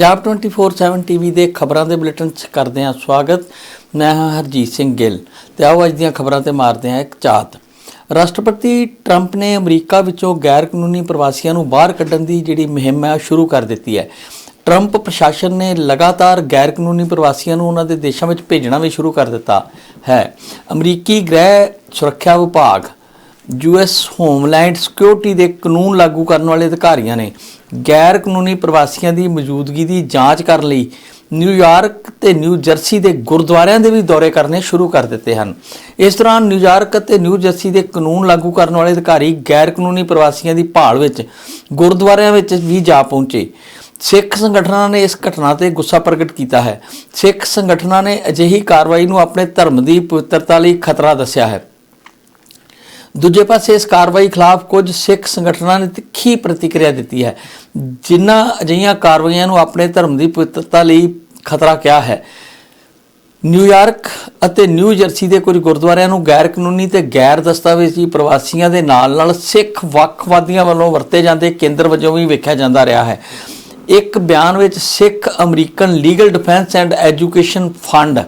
Punjab 24/7 TV ਦੇ ਖਬਰਾਂ ਦੇ ਬੁਲੇਟਿਨ 'ਚ ਕਰਦੇ ਹਾਂ ਸਵਾਗਤ। ਮੈਂ ਹਾਂ ਹਰਜੀਤ ਸਿੰਘ ਗਿੱਲ ਤੇ ਆਓ ਅੱਜ ਦੀਆਂ ਖਬਰਾਂ ਤੇ ਮਾਰਦੇ ਹਾਂ ਇੱਕ ਝਾਤ ਰਾਸ਼ਟਰਪਤੀ ਟਰੰਪ ਨੇ ਅਮਰੀਕਾ ਵਿੱਚੋਂ ਗੈਰ ਕਾਨੂੰਨੀ ਪ੍ਰਵਾਸੀਆਂ ਨੂੰ ਬਾਹਰ ਕੱਢਣ ਦੀ ਜਿਹੜੀ ਮੁਹਿੰਮ ਹੈ ਉਹ ਸ਼ੁਰੂ ਕਰ ਦਿੱਤੀ ਹੈ। ਟਰੰਪ ਪ੍ਰਸ਼ਾਸਨ ਨੇ ਲਗਾਤਾਰ ਗੈਰ ਕਾਨੂੰਨੀ ਪ੍ਰਵਾਸੀਆਂ ਨੂੰ ਉਹਨਾਂ ਦੇ ਦੇਸ਼ਾਂ ਵਿੱਚ ਭੇਜਣਾ ਵੀ ਸ਼ੁਰੂ ਕਰ ਦਿੱਤਾ ਹੈ। ਅਮਰੀਕੀ ਗ੍ਰਹਿ ਸੁਰੱਖਿਆ ਵਿਭਾਗ ਯੂਐਸ ਹੋਮਲੈਂਡ ਸਿਕਿਉਰਿਟੀ ਦੇ ਕਾਨੂੰਨ ਲਾਗੂ ਕਰਨ ਵਾਲੇ ਅਧਿਕਾਰੀਆਂ ਨੇ ਗੈਰ ਕਾਨੂੰਨੀ ਪ੍ਰਵਾਸੀਆਂ ਦੀ ਮੌਜੂਦਗੀ ਦੀ ਜਾਂਚ ਕਰਨ ਲਈ ਨਿਊਯਾਰਕ ਤੇ ਨਿਊ ਜਰਸੀ ਦੇ ਗੁਰਦੁਆਰਿਆਂ ਦੇ ਵੀ ਦੌਰੇ ਕਰਨੇ ਸ਼ੁਰੂ ਕਰ ਦਿੱਤੇ ਹਨ। ਇਸ ਦੌਰਾਨ ਨਿਊਯਾਰਕ ਅਤੇ ਨਿਊ ਜਰਸੀ ਦੇ ਕਾਨੂੰਨ ਲਾਗੂ ਕਰਨ ਵਾਲੇ ਅਧਿਕਾਰੀ ਗੈਰ ਕਾਨੂੰਨੀ ਪ੍ਰਵਾਸੀਆਂ ਦੀ ਭਾਲ ਵਿੱਚ ਗੁਰਦੁਆਰਿਆਂ ਵਿੱਚ ਵੀ ਜਾ ਪਹੁੰਚੇ। ਸਿੱਖ ਸੰਗਠਨਾਂ ਨੇ ਇਸ ਘਟਨਾ ਤੇ ਗੁੱਸਾ ਪ੍ਰਗਟ ਕੀਤਾ ਹੈ। ਸਿੱਖ ਸੰਗਠਨਾਂ ਨੇ ਅਜਿਹੀ ਕਾਰਵਾਈ ਨੂੰ ਆਪਣੇ ਧਰਮ ਦੀ ਪਵਿੱਤਰਤਾ ਲਈ ਖਤਰਾ ਦੱਸਿਆ ਹੈ। ਦੂਜੇ ਪਾਸੇ ਇਸ ਕਾਰਵਾਈ ਖਿਲਾਫ ਕੁਝ ਸਿੱਖ ਸੰਗਠਨਾਂ ਨੇ ਤਿੱਖੀ ਪ੍ਰਤੀਕਿਰਿਆ ਦਿੱਤੀ ਹੈ। ਜਿਨ੍ਹਾਂ ਅਜਿਹੀਆਂ ਕਾਰਵਾਈਆਂ ਨੂੰ ਆਪਣੇ ਧਰਮ ਦੀ ਪਵਿੱਤਰਤਾ ਲਈ ਖਤਰਾ ਕਿਹਾ ਹੈ। ਨਿਊਯਾਰਕ ਅਤੇ ਨਿਊ ਜਰਸੀ ਦੇ ਕੁਝ ਗੁਰਦੁਆਰਿਆਂ ਨੂੰ ਗੈਰ ਕਾਨੂੰਨੀ ਤੇ ਗੈਰ ਦਸਤਾਵੇਜ਼ੀ ਪ੍ਰਵਾਸੀਆਂ ਦੇ ਨਾਲ-ਨਾਲ ਸਿੱਖ ਵੱਖਵਾਦੀਆਂ ਵੱਲੋਂ ਵਰਤੇ ਜਾਂਦੇ ਕੇਂਦਰ ਵਜੋਂ ਵੀ ਵੇਖਿਆ ਜਾਂਦਾ ਰਿਹਾ ਹੈ। ਇੱਕ ਬਿਆਨ ਵਿੱਚ Sikh American legal defense and education fund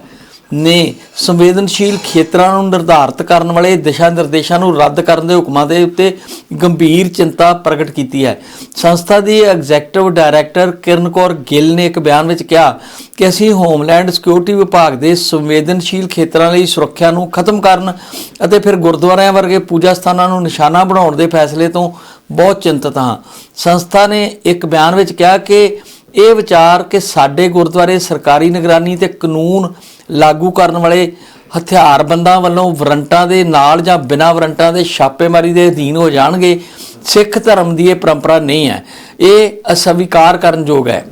ਨੇ ਸੰਵੇਦਨਸ਼ੀਲ ਖੇਤਰਾਂ ਨੂੰ ਨਿਰਧਾਰਤ ਕਰਨ ਵਾਲੇ ਦਿਸ਼ਾ ਨਿਰਦੇਸ਼ਾਂ ਨੂੰ ਰੱਦ ਕਰਨ ਦੇ ਹੁਕਮਾਂ ਦੇ ਉੱਤੇ ਗੰਭੀਰ ਚਿੰਤਾ ਪ੍ਰਗਟ ਕੀਤੀ ਹੈ। ਸੰਸਥਾ ਦੀ ਐਗਜ਼ੈਕਟਿਵ ਡਾਇਰੈਕਟਰ ਕਿਰਨ ਕੌਰ ਗਿੱਲ ਨੇ ਇੱਕ ਬਿਆਨ ਵਿੱਚ ਕਿਹਾ ਕਿ ਅਸੀਂ ਹੋਮਲੈਂਡ ਸਿਕਿਉਰਿਟੀ ਵਿਭਾਗ ਦੇ ਸੰਵੇਦਨਸ਼ੀਲ ਖੇਤਰਾਂ ਲਈ ਸੁਰੱਖਿਆ ਨੂੰ ਖਤਮ ਕਰਨ ਅਤੇ ਫਿਰ ਗੁਰਦੁਆਰਿਆਂ ਵਰਗੇ ਪੂਜਾ ਸਥਾਨਾਂ ਨੂੰ ਨਿਸ਼ਾਨਾ ਬਣਾਉਣ ਦੇ ਫੈਸਲੇ ਤੋਂ ਬਹੁਤ ਚਿੰਤਤ ਹਾਂ। ਸੰਸਥਾ ਨੇ ਇੱਕ ਬਿਆਨ ਵਿੱਚ ਕਿਹਾ ਕਿ ਇਹ ਵਿਚਾਰ ਕਿ ਸਾਡੇ ਗੁਰਦੁਆਰੇ ਸਰਕਾਰੀ ਨਿਗਰਾਨੀ ਤੇ ਕਾਨੂੰਨ ਲਾਗੂ ਕਰਨ ਵਾਲੇ ਹਥਿਆਰਬੰਦਾਂ ਵੱਲੋਂ ਵਰੰਟਾਂ ਦੇ ਨਾਲ ਜਾਂ ਬਿਨਾਂ ਵਰੰਟਾਂ ਦੇ ਛਾਪੇਮਾਰੀ ਦੇ ਅਧੀਨ ਹੋ ਜਾਣਗੇ, ਸਿੱਖ ਧਰਮ ਦੀ ਇਹ ਪਰੰਪਰਾ ਨਹੀਂ ਹੈ। ਇਹ ਅਸਵੀਕਾਰ ਕਰਨ ਯੋਗ ਹੈ।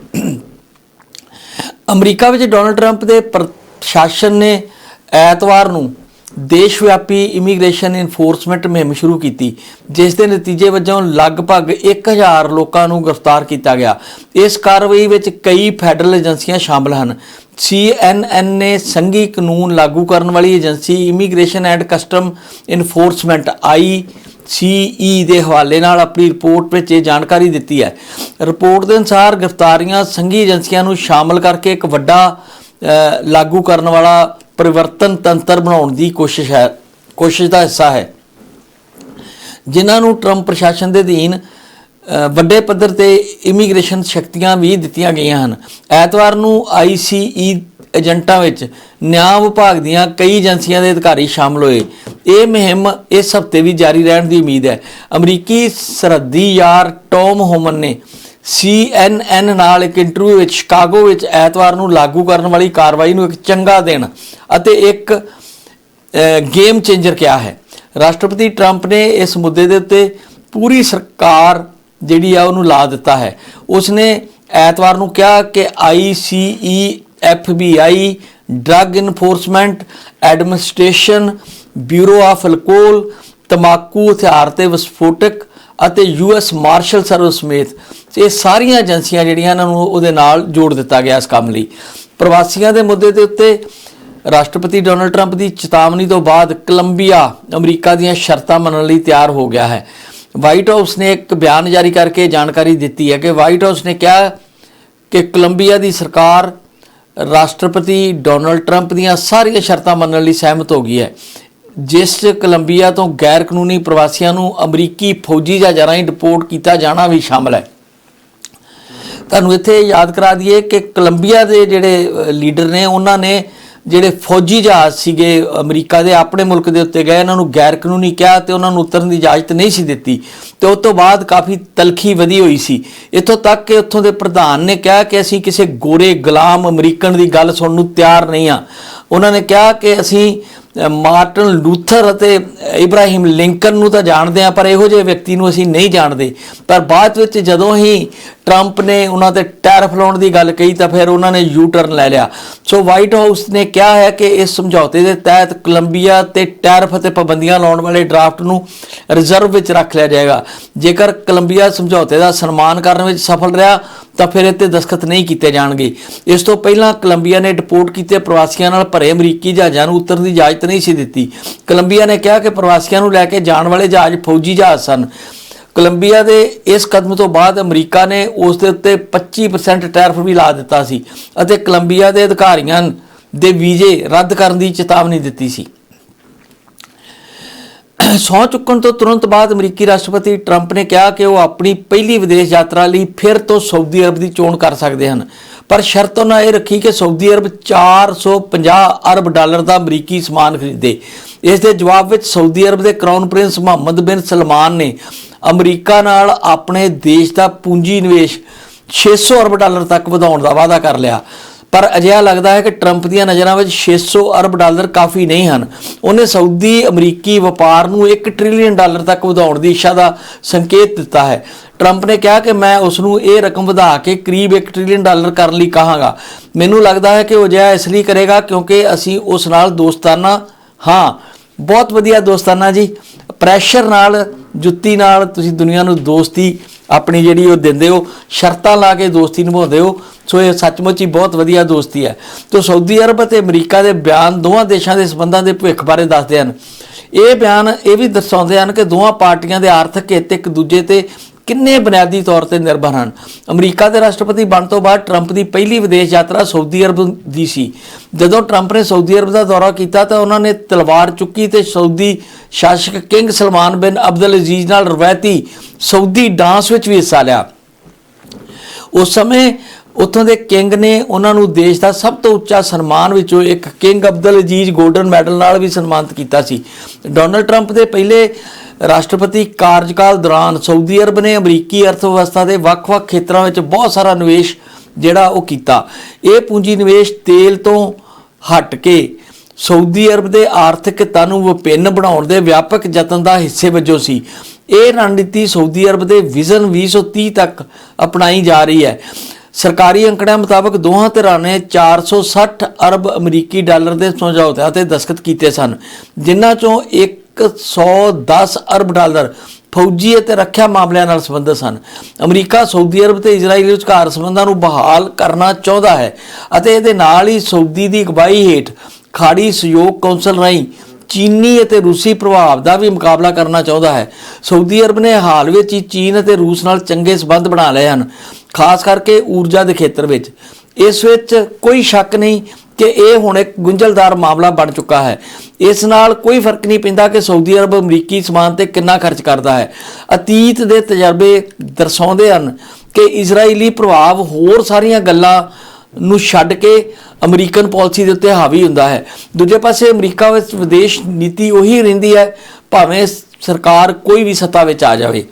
ਅਮਰੀਕਾ ਵਿੱਚ ਡੋਨਲਡ ਟਰੰਪ ਦੇ ਪ੍ਰਸ਼ਾਸਨ ਨੇ ਐਤਵਾਰ ਨੂੰ ਦੇਸ਼ ਵਿਆਪੀ ਇਮੀਗ੍ਰੇਸ਼ਨ ਇਨਫੋਰਸਮੈਂਟ ਮੁਹਿੰਮ ਸ਼ੁਰੂ ਕੀਤੀ, ਜਿਸ ਦੇ ਨਤੀਜੇ ਵਜੋਂ ਲਗਭਗ 1000 ਲੋਕਾਂ ਨੂੰ ਗ੍ਰਿਫਤਾਰ ਕੀਤਾ ਗਿਆ। ਇਸ ਕਾਰਵਾਈ ਵਿੱਚ ਕਈ ਫੈਡਰਲ ਏਜੰਸੀਆਂ ਸ਼ਾਮਲ ਹਨ। CNN ਨੇ ਸੰਘੀ ਕਾਨੂੰਨ ਲਾਗੂ ਕਰਨ ਵਾਲੀ agency immigration and custom enforcement I CE ਦੇ ਹਵਾਲੇ ਨਾਲ ਆਪਣੀ ਰਿਪੋਰਟ ਵਿੱਚ ਇਹ ਜਾਣਕਾਰੀ ਦਿੱਤੀ ਹੈ। ਰਿਪੋਰਟ ਦੇ ਅਨੁਸਾਰ ਗ੍ਰਿਫਤਾਰੀਆਂ ਸੰਘੀ ਏਜੰਸੀਆਂ ਨੂੰ ਸ਼ਾਮਲ ਕਰਕੇ ਇੱਕ ਵੱਡਾ ਲਾਗੂ ਕਰਨ ਵਾਲਾ ਪਰਿਵਰਤਨ ਤੰਤਰ ਬਣਾਉਣ ਦੀ ਕੋਸ਼ਿਸ਼ ਹੈ, ਕੋਸ਼ਿਸ਼ ਦਾ ਹਿੱਸਾ ਹੈ। ਜਿਨ੍ਹਾਂ ਨੂੰ ਟਰੰਪ ਪ੍ਰਸ਼ਾਸਨ ਦੇ ਅਧੀਨ ਵੱਡੇ ਪੱਧਰ ਤੇ ਇਮੀਗ੍ਰੇਸ਼ਨ ਸ਼ਕਤੀਆਂ ਵੀ ਦਿੱਤੀਆਂ ਗਈਆਂ ਹਨ। ਐਤਵਾਰ ਨੂੰ ਆਈਸੀਈ ਏਜੰਟਾਂ ਵਿੱਚ ਨਿਆਂ ਵਿਭਾਗ ਦੀਆਂ ਕਈ ਏਜੰਸੀਆਂ ਦੇ ਅਧਿਕਾਰੀ ਸ਼ਾਮਲ ਹੋਏ। ਇਹ ਮੁਹਿੰਮ ਇਸ ਹਫ਼ਤੇ ਵੀ ਜਾਰੀ ਰਹਿਣ ਦੀ ਉਮੀਦ ਹੈ। ਅਮਰੀਕੀ ਸਰਹੱਦੀ ਯਾਰ ਟੌਮ ਹੋਮਨ ਨੇ CNN ਨਾਲ ਇੱਕ ਇੰਟਰਵਿਊ ਵਿੱਚ ਸ਼ਿਕਾਗੋ ਵਿੱਚ ਐਤਵਾਰ ਨੂੰ ਲਾਗੂ ਕਰਨ ਵਾਲੀ ਕਾਰਵਾਈ ਨੂੰ ਇੱਕ ਚੰਗਾ ਦਿਨ ਅਤੇ ਇੱਕ ਗੇਮ ਚੇਂਜਰ ਕਿਹਾ ਹੈ। ਰਾਸ਼ਟਰਪਤੀ ਟਰੰਪ ਨੇ ਇਸ ਮੁੱਦੇ ਦੇ ਉੱਤੇ ਪੂਰੀ ਸਰਕਾਰ ਜਿਹੜੀ ਆ ਉਹਨੂੰ ਲਾ ਦਿੱਤਾ ਹੈ। ਉਸਨੇ ਐਤਵਾਰ ਨੂੰ ਕਿਹਾ ਕਿ ICE FBI drug enforcement, administration, bureau of alcohol, ਤਮਾਕੂ, ਹਥਿਆਰ ਤੇ ਵਿਸਫੋਟਕ ਅਤੇ ਯੂਐਸ ਮਾਰਸ਼ਲ ਸਰਵਿਸ ਸਮੇਤ ਇਹ ਸਾਰੀਆਂ ਏਜੰਸੀਆਂ ਜਿਹੜੀਆਂ ਇਹਨਾਂ ਨੂੰ ਉਹਦੇ ਨਾਲ ਜੋੜ ਦਿੱਤਾ ਗਿਆ ਇਸ ਕੰਮ ਲਈ। ਪ੍ਰਵਾਸੀਆਂ ਦੇ ਮੁੱਦੇ ਦੇ ਉੱਤੇ ਰਾਸ਼ਟਰਪਤੀ ਡੋਨਲਡ ਟਰੰਪ ਦੀ ਚੇਤਾਵਨੀ ਤੋਂ ਬਾਅਦ ਕੋਲੰਬੀਆ ਅਮਰੀਕਾ ਦੀਆਂ ਸ਼ਰਤਾਂ ਮੰਨਣ ਲਈ ਤਿਆਰ ਹੋ ਗਿਆ ਹੈ। ਵਾਈਟ ਹਾਊਸ ਨੇ ਇੱਕ ਬਿਆਨ ਜਾਰੀ ਕਰਕੇ ਜਾਣਕਾਰੀ ਦਿੱਤੀ ਹੈ ਕਿ ਵਾਈਟ ਹਾਊਸ ਨੇ ਕਿਹਾ ਕਿ ਕੋਲੰਬੀਆ ਦੀ ਸਰਕਾਰ ਰਾਸ਼ਟਰਪਤੀ ਡੋਨਲਡ ਟਰੰਪ ਦੀਆਂ ਸਾਰੀਆਂ ਸ਼ਰਤਾਂ ਮੰਨਣ ਲਈ ਸਹਿਮਤ ਹੋ ਗਈ ਹੈ। ਜਿਸ 'ਚ ਕੋਲੰਬੀਆ ਤੋਂ ਗੈਰ ਕਾਨੂੰਨੀ ਪ੍ਰਵਾਸੀਆਂ ਨੂੰ ਅਮਰੀਕੀ ਫੌਜੀ ਜਹਾਜ਼ਾਂ ਰਾਹੀਂ ਡਿਪੋਰਟ ਕੀਤਾ ਜਾਣਾ ਵੀ ਸ਼ਾਮਲ ਹੈ। ਤੁਹਾਨੂੰ ਇੱਥੇ ਯਾਦ ਕਰਾ ਦਈਏ ਕਿ ਕੋਲੰਬੀਆ ਦੇ ਜਿਹੜੇ ਲੀਡਰ ਨੇ, ਉਹਨਾਂ ਨੇ ਜਿਹੜੇ ਫੌਜੀ ਜਹਾਜ਼ ਸੀਗੇ ਅਮਰੀਕਾ ਦੇ, ਆਪਣੇ ਮੁਲਕ ਦੇ ਉੱਤੇ ਗਏ, ਇਹਨਾਂ ਨੂੰ ਗੈਰ ਕਾਨੂੰਨੀ ਕਿਹਾ ਤੇ ਉਹਨਾਂ ਨੂੰ ਉਤਰਨ ਦੀ ਇਜਾਜ਼ਤ ਨਹੀਂ ਸੀ ਦਿੱਤੀ। ਤੇ ਉਸ ਤੋਂ ਬਾਅਦ ਕਾਫੀ ਤਲਖੀ ਵਧੀ ਹੋਈ ਸੀ। ਇੱਥੋਂ ਤੱਕ ਕਿ ਉੱਥੋਂ ਦੇ ਪ੍ਰਧਾਨ ਨੇ ਕਿਹਾ ਕਿ ਅਸੀਂ ਕਿਸੇ ਗੋਰੇ ਗੁਲਾਮ ਅਮਰੀਕਨ ਦੀ ਗੱਲ ਸੁਣਨ ਨੂੰ ਤਿਆਰ ਨਹੀਂ ਆ। ਉਹਨਾਂ ਨੇ ਕਿਹਾ ਕਿ ਅਸੀਂ ਮਾਰਟਨ ਲੂਥਰ ਅਤੇ ਇਬਰਾਹਿਮ ਲਿੰਕਨ ਨੂੰ ਤਾਂ ਜਾਣਦੇ ਆ ਪਰ ਇਹੋ ਜਿਹੇ ਵਿਅਕਤੀ ਨੂੰ ਅਸੀਂ ਨਹੀਂ ਜਾਣਦੇ। ਪਰ ਬਾਅਦ ਵਿੱਚ ਜਦੋਂ ਹੀ ਟਰੰਪ ਨੇ ਉਹਨਾਂ ਤੇ ਟੈਰਫ ਲਾਉਣ ਦੀ ਗੱਲ ਕਹੀ, ਤਾਂ ਫਿਰ ਉਹਨਾਂ ਨੇ ਯੂ ਟਰਨ ਲੈ ਲਿਆ। ਸੋ ਵਾਈਟ ਹਾਊਸ ਨੇ ਕਿਹਾ ਹੈ ਕਿ ਇਸ ਸਮਝੌਤੇ ਦੇ ਤਹਿਤ ਕੋਲੰਬੀਆ ਤੇ ਟੈਰਫ ਅਤੇ ਪਾਬੰਦੀਆਂ ਲਾਉਣ ਵਾਲੇ ਡਰਾਫਟ ਨੂੰ ਰਿਜ਼ਰਵ ਵਿੱਚ ਰੱਖ ਲਿਆ ਜਾਏਗਾ। ਜੇਕਰ ਕੋਲੰਬੀਆ ਸਮਝੌਤੇ ਦਾ ਸਨਮਾਨ ਕਰਨ ਵਿੱਚ ਸਫਲ ਰਿਹਾ, ਤਾਂ ਫਿਰ ਇਹ ਤੇ ਦਸਖਤ ਨਹੀਂ ਕੀਤੇ ਜਾਣਗੇ। ਇਸ ਤੋਂ ਪਹਿਲਾਂ ਕੋਲੰਬੀਆ ਨੇ ਡਿਪੋਰਟ ਕੀਤੇ ਪ੍ਰਵਾਸੀਆਂ ਨਾਲ ਭਰੇ ਅਮਰੀਕੀ ਜਹਾਜ਼ਾਂ ਨੂੰ ਉਤਰਨ ਦੀ ਇਜਾਜ਼ਤ ਨਹੀਂ ਸੀ ਦਿੱਤੀ। ਕੋਲੰਬੀਆ ਨੇ ਕਿਹਾ ਕਿ ਪ੍ਰਵਾਸੀਆਂ ਨੂੰ ਲੈ ਕੇ ਜਾਣ ਵਾਲੇ ਜਹਾਜ਼ ਫੌਜੀ ਜਹਾਜ਼ ਸਨ। ਕੋਲੰਬੀਆ ਦੇ ਇਸ ਕਦਮ ਤੋਂ ਬਾਅਦ ਅਮਰੀਕਾ ਨੇ ਉਸ ਦੇ ਉੱਤੇ 25% ਟੈਰਫ ਵੀ ਲਾ ਦਿੱਤਾ ਸੀ ਅਤੇ ਕੋਲੰਬੀਆ ਦੇ ਅਧਿਕਾਰੀਆਂ ਦੇ ਵੀਜ਼ੇ ਰੱਦ ਕਰਨ ਦੀ ਚੇਤਾਵਨੀ ਦਿੱਤੀ ਸੀ। ਸਹੁੰ ਚੁੱਕਣ ਤੋਂ ਤੁਰੰਤ ਬਾਅਦ ਅਮਰੀਕੀ ਰਾਸ਼ਟਰਪਤੀ ਟਰੰਪ ਨੇ ਕਿਹਾ ਕਿ ਉਹ ਆਪਣੀ ਪਹਿਲੀ ਵਿਦੇਸ਼ ਯਾਤਰਾ ਲਈ ਫਿਰ ਤੋਂ ਸਾਊਦੀ ਅਰਬ ਦੀ ਚੋਣ ਕਰ ਸਕਦੇ ਹਨ। ਪਰ ਸ਼ਰਤ ਉਹਨਾਂ ਇਹ ਰੱਖੀ ਕਿ ਸਾਊਦੀ ਅਰਬ 450 ਅਰਬ ਡਾਲਰ ਦਾ ਅਮਰੀਕੀ ਸਮਾਨ ਖਰੀਦੇ। ਇਸ ਦੇ ਜਵਾਬ ਵਿੱਚ ਸਾਊਦੀ ਅਰਬ ਦੇ ਕਰਾਊਨ ਪ੍ਰਿੰਸ ਮੁਹੰਮਦ ਬਿਨ ਸਲਮਾਨ ਨੇ ਅਮਰੀਕਾ ਨਾਲ ਆਪਣੇ ਦੇਸ਼ ਦਾ ਪੂੰਜੀ ਨਿਵੇਸ਼ 600 ਅਰਬ ਡਾਲਰ ਤੱਕ ਵਧਾਉਣ ਦਾ ਵਾਅਦਾ ਕਰ ਲਿਆ। ਪਰ ਅਜਿਹਾ ਲੱਗਦਾ ਹੈ ਕਿ ਟਰੰਪ ਦੀਆਂ ਨਜ਼ਰਾਂ ਵਿੱਚ 600 ਅਰਬ ਡਾਲਰ ਕਾਫੀ ਨਹੀਂ ਹਨ। ਉਹਨੇ ਸਾਊਦੀ, ਅਮਰੀਕੀ ਵਪਾਰ ਨੂੰ 1 ਟ੍ਰਿਲੀਅਨ ਡਾਲਰ ਤੱਕ ਵਧਾਉਣ ਦੀ ਇੱਛਾ ਦਾ ਸੰਕੇਤ ਦਿੱਤਾ ਹੈ। ਟਰੰਪ ਨੇ ਕਿਹਾ ਕਿ ਮੈਂ ਉਸ ਨੂੰ ਇਹ ਰਕਮ ਵਧਾ ਕੇ ਕਰੀਬ 1 ਟ੍ਰਿਲੀਅਨ ਡਾਲਰ ਕਰਨ ਲਈ ਕਹਾਂਗਾ। ਮੈਨੂੰ ਲੱਗਦਾ ਹੈ ਕਿ ਉਹ ਅਜਿਹਾ ਇਸ ਲਈ ਕਰੇਗਾ ਕਿਉਂਕਿ ਅਸੀਂ ਉਸ ਨਾਲ ਦੋਸਤਾਨਾ ਹਾਂ। ਬਹੁਤ ਵਧੀਆ ਦੋਸਤਾਨਾ ਜੀ। ਪ੍ਰੈਸ਼ਰ ਨਾਲ, ਜੁੱਤੀ ਨਾਲ ਤੁਸੀਂ ਦੁਨੀਆ ਨੂੰ ਦੋਸਤੀ ਆਪਣੀ ਜਿਹੜੀ ਉਹ ਦਿੰਦੇ ਹੋ, ਸ਼ਰਤਾਂ ਲਾ ਕੇ ਦੋਸਤੀ ਨਿਭਾਉਂਦੇ ਹੋ, ਸੋ ਇਹ ਸੱਚਮੁੱਚ ਹੀ ਬਹੁਤ ਵਧੀਆ ਦੋਸਤੀ ਹੈ। ਤੋਂ ਸਾਊਦੀ ਅਰਬ ਅਤੇ ਅਮਰੀਕਾ ਦੇ ਬਿਆਨ ਦੋਵਾਂ ਦੇਸ਼ਾਂ ਦੇ ਸਬੰਧਾਂ ਦੇ ਭਵਿੱਖ ਬਾਰੇ ਦੱਸਦੇ ਹਨ। ਇਹ ਬਿਆਨ ਇਹ ਵੀ ਦਰਸਾਉਂਦੇ ਹਨ ਕਿ ਦੋਵਾਂ ਪਾਰਟੀਆਂ ਦੇ ਆਰਥਿਕ ਹਿੱਤ ਇੱਕ ਦੂਜੇ ਤੇ ਕਿੰਨੇ ਬੁਨਿਆਦੀ ਤੌਰ ਤੇ ਨਿਰਭਰ ਹਨ? ਅਮਰੀਕਾ ਦੇ ਰਾਸ਼ਟਰਪਤੀ ਬਣ ਤੋਂ ਬਾਅਦ ਟਰੰਪ ਦੀ ਪਹਿਲੀ ਵਿਦੇਸ਼ ਯਾਤਰਾ ਸਾਊਦੀ ਅਰਬ ਦੀ ਸੀ। ਜਦੋਂ ਟਰੰਪ ਨੇ ਸਾਊਦੀ ਅਰਬ ਦਾ ਦੌਰਾ ਕੀਤਾ ਤਾਂ ਉਹਨਾਂ ਨੇ ਤਲਵਾਰ ਚੁੱਕੀ ਤੇ ਸਾਊਦੀ ਸ਼ਾਸਕ ਕਿੰਗ ਸਲਮਾਨ ਬਿਨ ਅਬਦੁਲ ਅਜ਼ੀਜ਼ ਨਾਲ ਰਵਾਇਤੀ ਸਾਊਦੀ ਡਾਂਸ ਵਿੱਚ ਵੀ ਹਿੱਸਾ ਲਿਆ। ਉਸ ਸਮੇਂ ਉੱਥੋਂ ਦੇ ਕਿੰਗ ਨੇ ਉਹਨਾਂ ਨੂੰ ਦੇਸ਼ ਦਾ ਸਭ ਤੋਂ ਉੱਚਾ ਸਨਮਾਨ ਵਿੱਚੋਂ ਇੱਕ King Abdul Aziz golden medal ਨਾਲ ਵੀ ਸਨਮਾਨਿਤ ਕੀਤਾ ਸੀ। ਡੋਨਲਡ ਟਰੰਪ ਦੇ ਪਹਿਲੇ ਰਾਸ਼ਟਰਪਤੀ ਕਾਰਜਕਾਲ ਦੌਰਾਨ ਸਾਊਦੀ ਅਰਬ ਨੇ ਅਮਰੀਕੀ ਅਰਥਵਿਵਸਥਾ ਦੇ ਵੱਖ-ਵੱਖ ਖੇਤਰਾਂ ਵਿੱਚ ਬਹੁਤ ਸਾਰਾ ਨਿਵੇਸ਼ ਜਿਹੜਾ ਉਹ ਕੀਤਾ। ਇਹ ਪੂੰਜੀ ਨਿਵੇਸ਼ ਤੇਲ ਤੋਂ ਹਟ ਕੇ ਸਾਊਦੀ ਅਰਬ ਦੇ ਆਰਥਿਕਤਾ ਨੂੰ ਵਿਭਿੰਨ ਬਣਾਉਣ ਦੇ ਵਿਆਪਕ ਯਤਨ ਦਾ ਹਿੱਸੇ ਵਜੋਂ ਸੀ। ਇਹ ਰਣਨੀਤੀ ਸਾਊਦੀ ਅਰਬ ਦੇ ਵਿਜ਼ਨ 2030 ਤੱਕ ਅਪਣਾਈ ਜਾ ਰਹੀ ਹੈ। ਸਰਕਾਰੀ ਅੰਕੜਿਆਂ ਮੁਤਾਬਕ ਦੋਹਾਂ ਧਿਰਾਂ ਨੇ 460 ਅਰਬ ਅਮਰੀਕੀ ਡਾਲਰ ਦੇ ਸਮਝੌਤਿਆਂ ਤੇ ਦਸਖਤ ਕੀਤੇ ਸਨ, ਜਿਨ੍ਹਾਂ ਚੋਂ ਇੱਕ 110 ਅਰਬ ਡਾਲਰ ਫੌਜੀ ਅਤੇ ਰੱਖਿਆ ਮਾਮਲਿਆਂ ਨਾਲ ਸੰਬੰਧਿਤ ਸਨ। ਅਮਰੀਕਾ, ਸਾਊਦੀ ਅਰਬ ਤੇ ਇਜ਼ਰਾਈਲ ਵਿਚਕਾਰ ਸੰਬੰਧਾਂ ਨੂੰ ਬਹਾਲ ਕਰਨਾ ਚਾਹੁੰਦਾ ਹੈ ਅਤੇ ਇਹਦੇ ਨਾਲ ਹੀ ਸਾਊਦੀ ਦੀ ਅਗਵਾਈ ਹੇਠ ਖਾੜੀ ਸਹਿਯੋਗ ਕੌਂਸਲ ਰਾਹੀਂ ਚੀਨੀ ਅਤੇ ਰੂਸੀ ਪ੍ਰਭਾਵ ਦਾ ਵੀ ਮੁਕਾਬਲਾ ਕਰਨਾ ਚਾਹੁੰਦਾ ਹੈ। ਸਾਊਦੀ ਅਰਬ ਨੇ ਹਾਲ ਵਿੱਚ ਹੀ ਚੀਨ ਅਤੇ ਰੂਸ ਨਾਲ ਚੰਗੇ ਸਬੰਧ ਬਣਾ ਲਏ ਹਨ, ਖਾਸ ਕਰਕੇ ਊਰਜਾ ਦੇ ਖੇਤਰ ਵਿੱਚ। ਇਸ ਵਿੱਚ ਕੋਈ ਸ਼ੱਕ ਨਹੀਂ ਕਿ ਇਹ ਹੁਣ ਇੱਕ ਗੁੰਝਲਦਾਰ ਮਾਮਲਾ ਬਣ ਚੁੱਕਾ ਹੈ। ਇਸ ਨਾਲ ਕੋਈ ਫ਼ਰਕ ਨਹੀਂ ਪੈਂਦਾ ਕਿ ਸਾਊਦੀ ਅਰਬ ਅਮਰੀਕੀ ਸਮਾਨ ਤੇ ਕਿੰਨਾ ਖਰਚ ਕਰਦਾ ਹੈ। ਅਤੀਤ ਦੇ ਤਜਰਬੇ ਦਰਸਾਉਂਦੇ ਹਨ ਕਿ ਇਜ਼ਰਾਈਲੀ ਪ੍ਰਭਾਵ ਹੋਰ ਸਾਰੀਆਂ ਗੱਲਾਂ ਨੂੰ ਛੱਡ ਕੇ ਅਮਰੀਕਨ ਪਾਲਿਸੀ ਦੇ ਉੱਤੇ ਹਾਵੀ ਹੁੰਦਾ ਹੈ। ਦੂਜੇ ਪਾਸੇ ਅਮਰੀਕਾ ਵਿੱਚ ਵਿਦੇਸ਼ ਨੀਤੀ ਉਹੀ ਰਹਿੰਦੀ ਹੈ, ਭਾਵੇਂ ਸਰਕਾਰ ਕੋਈ ਵੀ ਸੱਤਾ ਵਿੱਚ ਆ ਜਾਵੇ।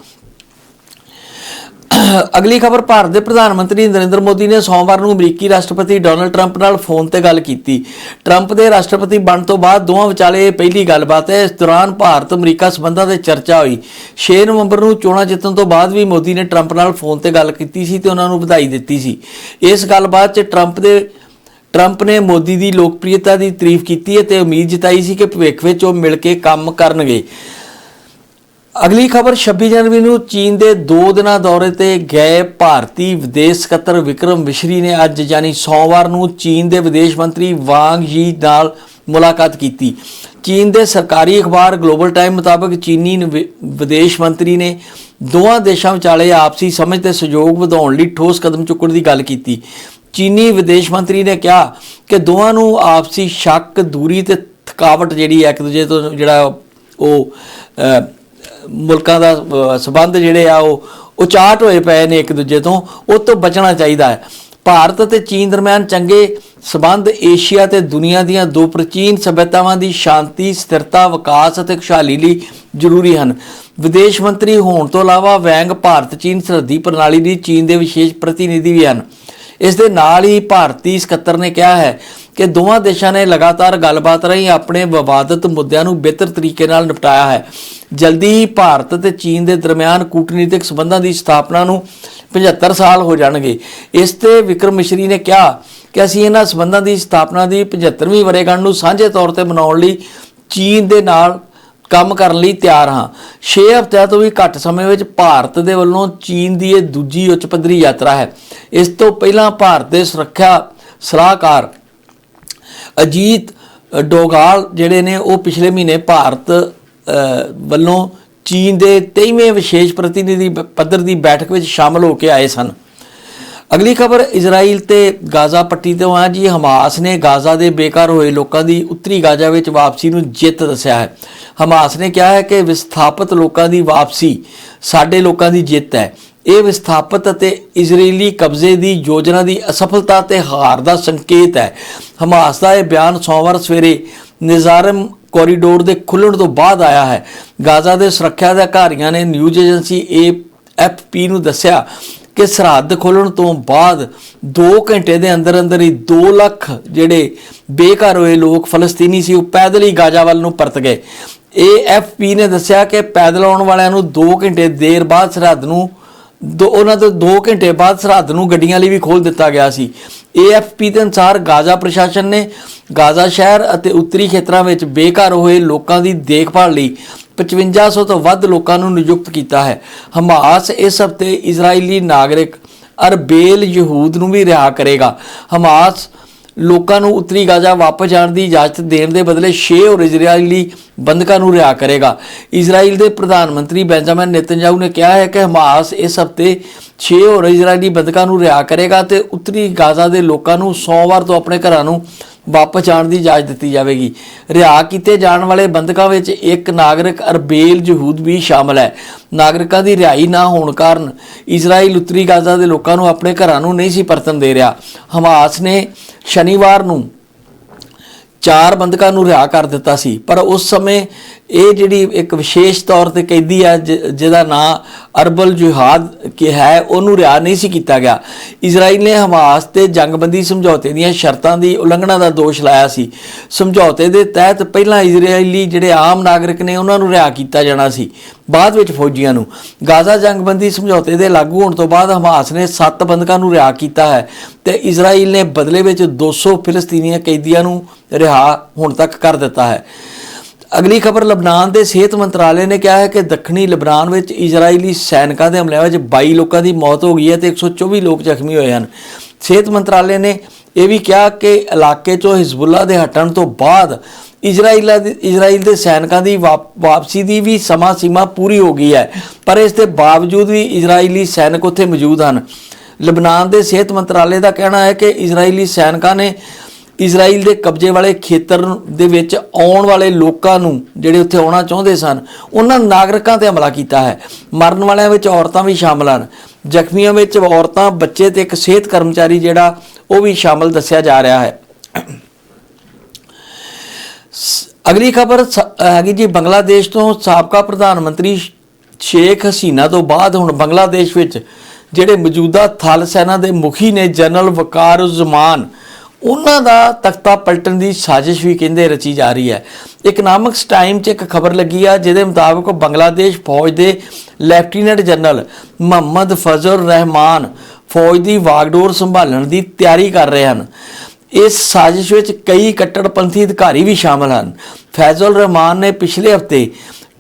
ਅਗਲੀ ਖਬਰ, ਭਾਰਤ ਦੇ ਪ੍ਰਧਾਨ ਮੰਤਰੀ ਨਰਿੰਦਰ ਮੋਦੀ ਨੇ ਸੋਮਵਾਰ ਨੂੰ ਅਮਰੀਕੀ ਰਾਸ਼ਟਰਪਤੀ ਡੋਨਲਡ ਟਰੰਪ ਨਾਲ ਫੋਨ ਤੇ ਗੱਲ ਕੀਤੀ। ਟਰੰਪ ਦੇ ਰਾਸ਼ਟਰਪਤੀ ਬਣਨ ਤੋਂ ਬਾਅਦ ਦੋਵਾਂ ਵਿਚਾਲੇ ਇਹ ਪਹਿਲੀ ਗੱਲਬਾਤ ਹੈ। ਇਸ ਦੌਰਾਨ ਭਾਰਤ, ਅਮਰੀਕਾ ਸਬੰਧਾਂ ਤੇ ਚਰਚਾ ਹੋਈ। 6 ਨਵੰਬਰ ਨੂੰ ਚੋਣਾਂ ਜਿੱਤਣ ਤੋਂ ਬਾਅਦ ਵੀ ਮੋਦੀ ਨੇ ਟਰੰਪ ਨਾਲ ਫੋਨ ਤੇ ਗੱਲ ਕੀਤੀ ਸੀ ਤੇ ਉਹਨਾਂ ਨੂੰ ਵਧਾਈ ਦਿੱਤੀ ਸੀ। ਇਸ ਗੱਲਬਾਤ 'ਚ ਟਰੰਪ ਦੇ, ਟਰੰਪ ਨੇ ਮੋਦੀ ਦੀ ਲੋਕਪ੍ਰਿਯਤਾ ਦੀ ਤਾਰੀਫ ਕੀਤੀ ਹੈ ਤੇ ਉਮੀਦ ਜਤਾਈ ਸੀ ਕਿ ਭਵਿੱਖ ਵਿੱਚ ਉਹ ਮਿਲ ਕੇ ਕੰਮ ਕਰਨਗੇ। ਅਗਲੀ ਖਬਰ 26 ਜਨਵਰੀ ਨੂੰ ਚੀਨ ਦੇ 2 ਦਿਨਾਂ ਦੌਰੇ ਤੇ ਗਏ ਭਾਰਤੀ ਵਿਦੇਸ਼ ਸਕੱਤਰ ਵਿਕਰਮ ਮਿਸ਼ਰੀ ਨੇ ਅੱਜ ਯਾਨੀ ਸੋਮਵਾਰ ਨੂੰ ਚੀਨ ਦੇ ਵਿਦੇਸ਼ ਮੰਤਰੀ ਵਾਂਗ ਯੀ ਨਾਲ ਮੁਲਾਕਾਤ ਕੀਤੀ। ਚੀਨ ਦੇ ਸਰਕਾਰੀ ਅਖਬਾਰ ਗਲੋਬਲ ਟਾਈਮ ਮੁਤਾਬਕ ਚੀਨੀ ਨਿਵੇ- ਵਿਦੇਸ਼ ਮੰਤਰੀ ਨੇ ਦੋਵਾਂ ਦੇਸ਼ਾਂ ਵਿਚਾਲੇ ਆਪਸੀ ਸਮਝ ਤੇ ਸਹਿਯੋਗ ਵਧਾਉਣ ਲਈ ਠੋਸ ਕਦਮ ਚੁੱਕਣ ਦੀ ਗੱਲ ਕੀਤੀ। ਚੀਨੀ ਵਿਦੇਸ਼ ਮੰਤਰੀ ਨੇ ਕਿਹਾ ਕਿ ਦੋਵਾਂ ਨੂੰ ਆਪਸੀ ਸ਼ੱਕ, ਦੂਰੀ ਤੇ ਥਕਾਵਟ ਜਿਹੜੀ ਹੈ ਇੱਕ ਦੂਜੇ ਤੋਂ ਜਿਹੜਾ ਉਹ ਮੁਲਕਾਂ ਦਾ ਅਹ, ਸਬੰਧ ਜਿਹੜੇ ਆ ਉਹ ਉਚਾਟ ਹੋਏ ਪਏ ਨੇ ਇੱਕ ਦੂਜੇ ਤੋਂ ਉਹ ਤੋਂ ਬਚਣਾ ਚਾਹੀਦਾ ਹੈ। ਭਾਰਤ ਅਤੇ ਚੀਨ ਦਰਮਿਆਨ ਚੰਗੇ ਸਬੰਧ ਏਸ਼ੀਆ ਤੇ ਦੁਨੀਆ ਦੀਆਂ ਦੋ ਪ੍ਰਾਚੀਨ ਸਭਿਅਤਾਵਾਂ ਦੀ ਸ਼ਾਂਤੀ ਸਥਿਰਤਾ ਵਿਕਾਸ ਅਤੇ ਖੁਸ਼ਹਾਲੀ ਲਈ ਜ਼ਰੂਰੀ ਹਨ। ਵਿਦੇਸ਼ ਮੰਤਰੀ ਹੋਣ ਤੋਂ ਇਲਾਵਾ ਵੈਂਗ ਭਾਰਤ ਚੀਨ ਸਰਹੱਦੀ ਪ੍ਰਣਾਲੀ ਦੀ ਚੀਨ ਦੇ ਵਿਸ਼ੇਸ਼ ਪ੍ਰਤੀਨਿਧੀ ਵੀ ਹਨ। ਇਸ ਦੇ ਨਾਲ ਹੀ ਭਾਰਤੀ ਸਕੱਤਰ ਨੇ ਕਿਹਾ ਹੈ ਕਿ ਦੋਵਾਂ ਦੇਸ਼ਾਂ ਨੇ ਲਗਾਤਾਰ ਗੱਲਬਾਤ ਰਾਹੀਂ ਆਪਣੇ ਵਿਵਾਦਤ ਮੁੱਦਿਆਂ ਨੂੰ ਬਿਹਤਰ ਤਰੀਕੇ ਨਾਲ ਨਿਪਟਾਇਆ ਹੈ। ਜਲਦੀ ਹੀ ਭਾਰਤ ਤੇ ਚੀਨ ਦੇ ਦਰਮਿਆਨ ਕੂਟਨੀਤਿਕ ਸਬੰਧਾਂ ਦੀ ਸਥਾਪਨਾ ਨੂੰ 75 ਸਾਲ ਹੋ ਜਾਣਗੇ। ਇਸ ਤੇ ਵਿਕਰਮ ਮਿਸ਼ਰੀ ਨੇ ਕਿਹਾ ਕਿ ਅਸੀਂ ਇਹਨਾਂ ਸਬੰਧਾਂ ਦੀ ਸਥਾਪਨਾ ਦੀ 75ਵੀਂ ਵਰ੍ਹੇਗੰਢ ਨੂੰ ਸਾਂਝੇ ਤੌਰ ਤੇ ਮਨਾਉਣ ਲਈ ਚੀਨ ਦੇ ਨਾਲ ਕੰਮ ਕਰਨ ਲਈ ਤਿਆਰ ਹਾਂ। 6 ਹਫ਼ਤਿਆਂ ਤੋਂ ਵੀ ਘੱਟ ਸਮੇਂ ਵਿੱਚ ਭਾਰਤ ਦੇ ਵੱਲੋਂ ਚੀਨ ਦੀ ਇਹ ਦੂਜੀ ਉੱਚ ਪੱਧਰੀ ਯਾਤਰਾ ਹੈ। ਇਸ ਤੋਂ ਪਹਿਲਾਂ ਭਾਰਤ ਦੇ ਸੁਰੱਖਿਆ ਸਲਾਹਕਾਰ ਅਜੀਤ ਡੋਗਾਲ ਜਿਹੜੇ ਨੇ ਉਹ ਪਿਛਲੇ ਮਹੀਨੇ ਭਾਰਤ ਵੱਲੋਂ ਚੀਨ ਦੇ 23ਵੇਂ ਵਿਸ਼ੇਸ਼ ਪ੍ਰਤੀਨਿਧੀ ਪੱਧਰ ਦੀ ਬੈਠਕ ਵਿੱਚ ਸ਼ਾਮਲ ਹੋ ਕੇ ਆਏ ਸਨ। ਅਗਲੀ ਖਬਰ ਇਜ਼ਰਾਈਲ ਤੇ ਗਾਜ਼ਾ ਪੱਟੀ ਤੋਂ ਆ, ਜੀ ਹਮਾਸ ਨੇ ਗਾਜ਼ਾ ਦੇ ਬੇਕਾਰ ਹੋਏ ਲੋਕਾਂ ਦੀ ਉੱਤਰੀ ਗਾਜ਼ਾ ਵਿੱਚ ਵਾਪਸੀ ਨੂੰ ਜਿੱਤ ਦੱਸਿਆ ਹੈ। ਹਮਾਸ ਨੇ ਕਿਹਾ ਹੈ ਕਿ ਵਿਸਥਾਪਿਤ ਲੋਕਾਂ ਦੀ ਵਾਪਸੀ ਸਾਡੇ ਲੋਕਾਂ ਦੀ ਜਿੱਤ ਹੈ। ਇਹ ਵਿਸਥਾਪਿਤ ਅਤੇ ਇਜ਼ਰਾਈਲੀ ਕਬਜ਼ੇ ਦੀ ਯੋਜਨਾ ਦੀ ਅਸਫਲਤਾ ਤੇ ਹਾਰ ਦਾ ਸੰਕੇਤ ਹੈ। ਹਮਾਸ ਦਾ ਇਹ ਬਿਆਨ ਸੋਮਵਾਰ ਸਵੇਰੇ ਨਿਜ਼ਾਰਮ ਕੋਰੀਡੋਰ ਦੇ ਖੁੱਲਣ ਤੋਂ ਬਾਅਦ ਆਇਆ ਹੈ। ਗਾਜ਼ਾ ਦੇ ਸੁਰੱਖਿਆ ਅਧਿਕਾਰੀਆਂ ਨੇ ਨਿਊਜ਼ ਏਜੰਸੀ ਏਐਫਪੀ ਨੂੰ ਦੱਸਿਆ ਕਿ ਸਰਹੱਦ ਖੋਲਣ ਤੋਂ ਬਾਅਦ 2 ਘੰਟੇ ਦੇ ਅੰਦਰ ਅੰਦਰ ਹੀ 2 ਲੱਖ ਜਿਹੜੇ ਬੇਘਰ ਹੋਏ ਲੋਕ ਫਲਸਤੀਨੀ ਸੀ, ਉਹ ਪੈਦਲ ਹੀ ਗਾਜ਼ਾ ਵੱਲ ਨੂੰ ਪਰਤ ਗਏ। ਏਐਫਪੀ ਨੇ ਦੱਸਿਆ ਕਿ ਪੈਦਲ ਆਉਣ ਵਾਲਿਆਂ ਨੂੰ 2 ਘੰਟੇ ਦੇਰ ਬਾਅਦ ਸਰਹੱਦ ਨੂੰ ਦੋ ਉਹਨਾਂ ਤੋਂ 2 ਘੰਟੇ ਬਾਅਦ ਸਰਹੱਦ ਨੂੰ ਗੱਡੀਆਂ ਲਈ ਵੀ ਖੋਲ ਦਿੱਤਾ ਗਿਆ ਸੀ। ਏਐਫਪੀ ਦੇ ਅਨੁਸਾਰ ਗਾਜ਼ਾ ਪ੍ਰਸ਼ਾਸਨ ਨੇ ਗਾਜ਼ਾ ਸ਼ਹਿਰ ਅਤੇ ਉੱਤਰੀ ਖੇਤਰਾਂ ਵਿੱਚ ਬੇਘਰ ਹੋਏ ਲੋਕਾਂ ਦੀ ਦੇਖਭਾਲ ਲਈ 5500 ਤੋਂ ਵੱਧ ਲੋਕਾਂ ਨੂੰ ਨਿਯੁਕਤ ਕੀਤਾ ਹੈ। ਹਮਾਸ ਇਸ ਹਫ਼ਤੇ ਇਜ਼ਰਾਈਲੀ ਨਾਗਰਿਕ ਅਰਬੇਲ ਯਹੂਦ ਨੂੰ ਵੀ ਰਿਹਾ ਕਰੇਗਾ। ਹਮਾਸ ਲੋਕਾਂ ਨੂੰ ਉੱਤਰੀ ਗਾਜ਼ਾ ਵਾਪਸ ਜਾਣ ਦੀ ਇਜਾਜ਼ਤ ਦੇਣ ਦੇ ਬਦਲੇ 6 ਹੋਰ ਇਜ਼ਰਾਈਲੀ ਬੰਦਕਾਂ ਨੂੰ ਰਿਹਾ ਕਰੇਗਾ। ਇਜ਼ਰਾਈਲ ਦੇ ਪ੍ਰਧਾਨ ਮੰਤਰੀ ਬੈਂਜਾਮਿਨ ਨੇਤਨਯਾਹੂ ਨੇ ਕਿਹਾ ਹੈ ਕਿ ਹਮਾਸ ਇਸ ਹਫ਼ਤੇ 6 ਹੋਰ ਇਜ਼ਰਾਈਲੀ ਬੰਦਕਾਂ ਨੂੰ ਰਿਹਾ ਕਰੇਗਾ ਤੇ ਉੱਤਰੀ ਗਾਜ਼ਾ ਦੇ ਲੋਕਾਂ ਨੂੰ ਸੋਮਵਾਰ ਤੋਂ ਆਪਣੇ ਘਰਾਂ ਨੂੰ ਵਾਪਸ ਜਾਣ ਦੀ ਇਜਾਜ਼ਤ ਦਿੱਤੀ ਜਾਵੇਗੀ। ਰਿਹਾ ਕੀਤੇ ਜਾਣ ਵਾਲੇ ਬੰਦਕਾਂ ਵਿੱਚ ਇੱਕ ਨਾਗਰਿਕ ਅਰਬੇਲ ਯਹੂਦ ਵੀ ਸ਼ਾਮਲ ਹੈ। ਨਾਗਰਿਕਾਂ ਦੀ ਰਿਹਾਈ ਨਾ ਹੋਣ ਕਾਰਨ ਇਜ਼ਰਾਈਲ ਉੱਤਰੀ ਗਾਜ਼ਾ ਦੇ ਲੋਕਾਂ ਨੂੰ ਆਪਣੇ ਘਰਾਂ ਨੂੰ ਨਹੀਂ ਸੀ ਪਰਤਣ ਦੇ ਰਿਹਾ। ਹਮਾਸ ਨੇ ਸ਼ਨੀਵਾਰ ਨੂੰ ਚਾਰ ਬੰਦਕਾਂ ਨੂੰ ਰਿਹਾ ਕਰ ਦਿੱਤਾ ਸੀ, ਪਰ ਉਸ ਸਮੇਂ ਇਹ ਜਿਹੜੀ ਇੱਕ ਵਿਸ਼ੇਸ਼ ਤੌਰ ਤੇ ਕੈਦੀ ਹੈ ਜਿ- ਜਿਹਦਾ ਨਾਂ ਅਰਬਲ ਜੁਹਾਦ ਕਿ ਹੈ, ਉਹਨੂੰ ਰਿਹਾ ਨਹੀਂ ਸੀ ਕੀਤਾ ਗਿਆ। ਇਜ਼ਰਾਈਲ ਨੇ ਹਮਾਸ ਤੇ ਜੰਗਬੰਦੀ ਸਮਝੌਤੇ ਦੀਆਂ ਸ਼ਰਤਾਂ ਦੀ ਉਲੰਘਣਾ ਦਾ ਦੋਸ਼ ਲਾਇਆ ਸੀ। ਸਮਝੌਤੇ ਦੇ ਤਹਿਤ ਪਹਿਲਾਂ ਇਜ਼ਰਾਈਲੀ ਜਿਹੜੇ ਆਮ ਨਾਗਰਿਕ ਨੇ, ਉਹਨਾਂ ਨੂੰ ਰਿਹਾ ਕੀਤਾ ਜਾਣਾ ਸੀ, ਬਾਅਦ ਵਿੱਚ ਫੌਜੀਆਂ ਨੂੰ। ਗਾਜ਼ਾ ਜੰਗਬੰਦੀ ਸਮਝੌਤੇ ਦੇ ਲਾਗੂ ਹੋਣ ਤੋਂ ਬਾਅਦ ਹਮਾਸ ਨੇ 7 ਬੰਦਕਾਂ ਨੂੰ ਰਿਹਾ ਕੀਤਾ ਹੈ। ਤੇ ਇਜ਼ਰਾਈਲ ਨੇ ਬਦਲੇ ਵਿੱਚ 200 ਫਿਲਸਤੀਨੀ ਕੈਦੀਆਂ ਨੂੰ ਰਿਹਾ ਹੁਣ ਤੱਕ ਕਰ ਦਿੱਤਾ ਹੈ। ਅਗਲੀ ਖਬਰ ਲਬਨਾਨ ਦੇ ਸਿਹਤ ਮੰਤਰਾਲੇ ਨੇ ਕਿਹਾ ਹੈ ਕਿ ਦੱਖਣੀ ਲਬਨਾਨ ਵਿੱਚ ਇਜ਼ਰਾਈਲੀ ਸੈਨਿਕਾਂ ਦੇ ਹਮਲਿਆਂ ਵਿੱਚ 22 ਲੋਕਾਂ ਦੀ ਮੌਤ ਹੋ ਗਈ ਹੈ ਤੇ 124 ਲੋਕ ਜ਼ਖਮੀ ਹੋਏ ਹਨ। ਸਿਹਤ ਮੰਤਰਾਲੇ ਨੇ ਇਹ ਵੀ ਕਿਹਾ ਕਿ ਇਲਾਕੇ 'ਚੋਂ ਹਿਜ਼ਬੁੱਲਾ ਦੇ ਹਟਣ ਤੋਂ ਬਾਅਦ ਇਜ਼ਰਾਈਲ ਦੇ ਇਜ਼ਰਾਈਲ ਦੇ ਸੈਨਿਕਾਂ ਦੀ ਵਾਪ- ਵਾਪਸੀ ਦੀ ਵੀ ਸਮਾਂ ਸੀਮਾ ਪੂਰੀ ਹੋ ਗਈ ਹੈ, ਪਰ ਇਸ ਦੇ ਬਾਵਜੂਦ ਵੀ ਇਜ਼ਰਾਈਲੀ ਸੈਨਿਕ ਉੱਥੇ ਮੌਜੂਦ ਹਨ। ਲਬਨਾਨ ਦੇ ਸਿਹਤ ਮੰਤਰਾਲੇ ਦਾ ਕਹਿਣਾ ਹੈ ਕਿ ਇਜ਼ਰਾਈਲੀ ਸੈਨਿਕਾਂ ਨੇ ਇਜ਼ਰਾਈਲ ਦੇ ਕਬਜ਼ੇ ਵਾਲੇ ਖੇਤਰ ਦੇ ਵਿੱਚ ਆਉਣ ਵਾਲੇ ਲੋਕਾਂ ਨੂੰ ਜਿਹੜੇ ਉੱਥੇ ਆਉਣਾ ਚਾਹੁੰਦੇ ਸਨ, ਉਹਨਾਂ ਨਾਗਰਿਕਾਂ ਤੇ ਹਮਲਾ ਕੀਤਾ ਹੈ। ਮਰਨ ਵਾਲਿਆਂ ਵਿੱਚ ਔਰਤਾਂ ਵੀ ਸ਼ਾਮਲ ਹਨ। ਜ਼ਖਮੀਆਂ ਵਿੱਚ ਔਰਤਾਂ, ਬੱਚੇ ਤੇ ਇੱਕ ਸਿਹਤ ਕਰਮਚਾਰੀ ਜਿਹੜਾ, ਉਹ ਵੀ ਸ਼ਾਮਲ ਦੱਸਿਆ ਜਾ ਰਿਹਾ ਹੈ। ਅਗਲੀ ਖਬਰ ਹੈਗੀ ਜੀ ਬੰਗਲਾਦੇਸ਼ ਤੋਂ ਸਾਬਕਾ ਪ੍ਰਧਾਨ ਮੰਤਰੀ ਸ਼ੇਖ ਹਸੀਨਾ ਤੋਂ ਬਾਅਦ ਹੁਣ ਬੰਗਲਾਦੇਸ਼ ਵਿੱਚ ਜਿਹੜੇ ਮੌਜੂਦਾ ਥਲ ਸੈਨਾ ਦੇ ਮੁਖੀ ਨੇ ਜਨਰਲ ਵਕਾਰ ਜ਼ਮਾਨ, ਉਹਨਾਂ ਦਾ ਤਖਤਾ ਪਲਟਣ ਦੀ ਸਾਜ਼ਿਸ਼ ਵੀ ਕਹਿੰਦੇ ਰਚੀ ਜਾ ਰਹੀ ਹੈ। ਇਕਨੋਮਿਕਸ ਟਾਈਮ 'ਚ ਇੱਕ ਖਬਰ ਲੱਗੀ ਆ, ਜਿਹਦੇ ਮੁਤਾਬਕ ਬੰਗਲਾਦੇਸ਼ ਫੌਜ ਦੇ ਲੈਫਟੀਨੈਂਟ ਜਨਰਲ ਮੁਹੰਮਦ ਫਜ਼ਲ ਰਹਿਮਾਨ ਫੌਜ ਦੀ ਵਾਗਡੋਰ ਸੰਭਾਲਣ ਦੀ ਤਿਆਰੀ ਕਰ ਰਹੇ ਹਨ। ਇਸ ਸਾਜ਼ਿਸ਼ ਵਿੱਚ ਕਈ ਕੱਟੜਪੰਥੀ ਅਧਿਕਾਰੀ ਵੀ ਸ਼ਾਮਲ ਹਨ। ਫੈਜ਼ਲ ਰਹਿਮਾਨ ਨੇ ਪਿਛਲੇ ਹਫ਼ਤੇ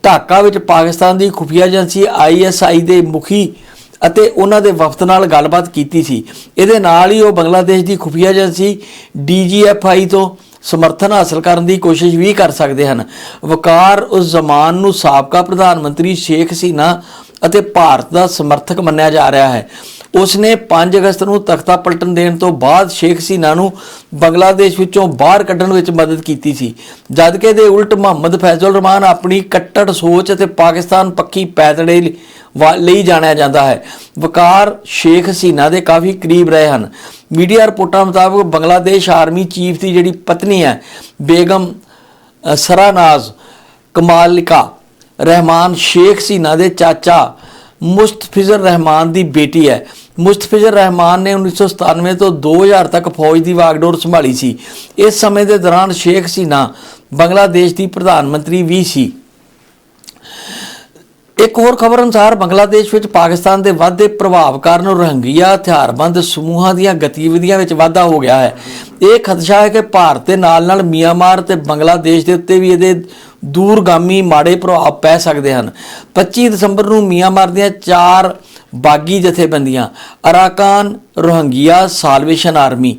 ਢਾਕਾ ਵਿੱਚ ਪਾਕਿਸਤਾਨ ਦੀ ਖੁਫੀਆ ਏਜੰਸੀ ਆਈਐਸਆਈ ਦੇ ਮੁਖੀ ਅਤੇ ਉਹਨਾਂ ਦੇ ਵਫਦ ਨਾਲ ਗੱਲਬਾਤ ਕੀਤੀ ਸੀ। ਇਹਦੇ ਨਾਲ ਹੀ ਉਹ ਬੰਗਲਾਦੇਸ਼ ਦੀ ਖੁਫੀਆ ਏਜੰਸੀ ਡੀਜੀਐਫਆਈ ਤੋਂ ਸਮਰਥਨ ਹਾਸਲ ਕਰਨ ਦੀ ਕੋਸ਼ਿਸ਼ ਵੀ ਕਰ ਸਕਦੇ ਹਨ। ਵਕਾਰ ਉਸ ਜ਼ਮਾਨ ਨੂੰ ਸਾਬਕਾ ਪ੍ਰਧਾਨ ਮੰਤਰੀ ਸ਼ੇਖ ਹਸੀਨਾ ਅਤੇ ਭਾਰਤ ਦਾ ਸਮਰਥਕ ਮੰਨਿਆ ਜਾ ਰਿਹਾ ਹੈ। ਉਸ ਨੇ 5 ਅਗਸਤ ਨੂੰ ਤਖਤਾ ਪਲਟਨ ਦੇਣ ਤੋਂ ਬਾਅਦ ਸ਼ੇਖ ਹਸੀਨਾ ਨੂੰ ਬੰਗਲਾਦੇਸ਼ ਵਿੱਚੋਂ ਬਾਹਰ ਕੱਢਣ ਵਿੱਚ ਮਦਦ ਕੀਤੀ ਸੀ। ਜਦਕਿ ਦੇ ਉਲਟ ਮੁਹੰਮਦ ਫੈਜ਼ਲ ਰਹਿਮਾਨ ਆਪਣੀ ਕੱਟੜ ਸੋਚ ਅਤੇ ਪਾਕਿਸਤਾਨ ਪੱਖੀ ਪੈਤੜੇ ਲਈ- ਵਾ- ਲਈ ਜਾਣਿਆ ਜਾਂਦਾ ਹੈ। ਵਕਾਰ ਸ਼ੇਖ ਹਸੀਨਾ ਦੇ ਕਾਫੀ ਕਰੀਬ ਰਹੇ ਹਨ। ਮੀਡੀਆ ਰਿਪੋਰਟਾਂ ਮੁਤਾਬਕ ਬੰਗਲਾਦੇਸ਼ ਆਰਮੀ ਚੀਫ ਦੀ ਜਿਹੜੀ ਪਤਨੀ ਹੈ, ਬੇਗਮ ਸਰਾਨਾਜ਼ ਕਮਾਲਿਕਾ ਰਹਿਮਾਨ ਸ਼ੇਖ ਸੀਨਾ ਦੇ ਚਾਚਾ ਮੁਸਤਫਿਜ਼ਰ ਰਹਿਮਾਨ ਦੀ ਬੇਟੀ ਹੈ। ਮੁਸਤਫਿਜ਼ਰ ਰਹਿਮਾਨ ਨੇ 1997 ਤੋਂ 2000 ਤੱਕ ਫੌਜ ਦੀ ਵਾਗਡੋਰ ਸੰਭਾਲੀ ਸੀ। ਇਸ ਸਮੇਂ ਦੇ ਦੌਰਾਨ ਸ਼ੇਖ ਹਸੀਨਾ ਬੰਗਲਾਦੇਸ਼ ਦੀ ਪ੍ਰਧਾਨ ਮੰਤਰੀ ਵੀ ਸੀ। ਇੱਕ ਹੋਰ ਖਬਰ ਅਨੁਸਾਰ ਬੰਗਲਾਦੇਸ਼ ਵਿੱਚ ਪਾਕਿਸਤਾਨ ਦੇ ਵਾਧੇ ਪ੍ਰਭਾਵ ਕਾਰਨ ਰੋਹਿੰਗਿਆ ਹਥਿਆਰਬੰਦ ਸਮੂਹਾਂ ਦੀਆਂ ਗਤੀਵਿਧੀਆਂ ਵਿੱਚ ਵਾਧਾ ਹੋ ਗਿਆ ਹੈ। ਇਹ ਖਦਸ਼ਾ ਹੈ ਕਿ ਭਾਰਤ ਦੇ ਨਾਲ-ਨਾਲ ਮੀਆਂਮਾਰ ਤੇ ਬੰਗਲਾਦੇਸ਼ ਦੇ ਉੱਤੇ ਵੀ ਇਹਦੇ ਦੂਰਗਾਮੀ ਮਾੜੇ ਪ੍ਰਭਾਵ ਪੈ ਸਕਦੇ ਹਨ। 25 ਦਸੰਬਰ ਨੂੰ ਮੀਆਂਮਾਰ ਦੀਆਂ ਚਾਰ ਬਾਗੀ ਜਥੇਬੰਦੀਆਂ, ਅਰਾਕਾਨ, ਰੋਹਿੰਗਿਆ, ਸਾਲਵੇਸ਼ਨ ਆਰਮੀ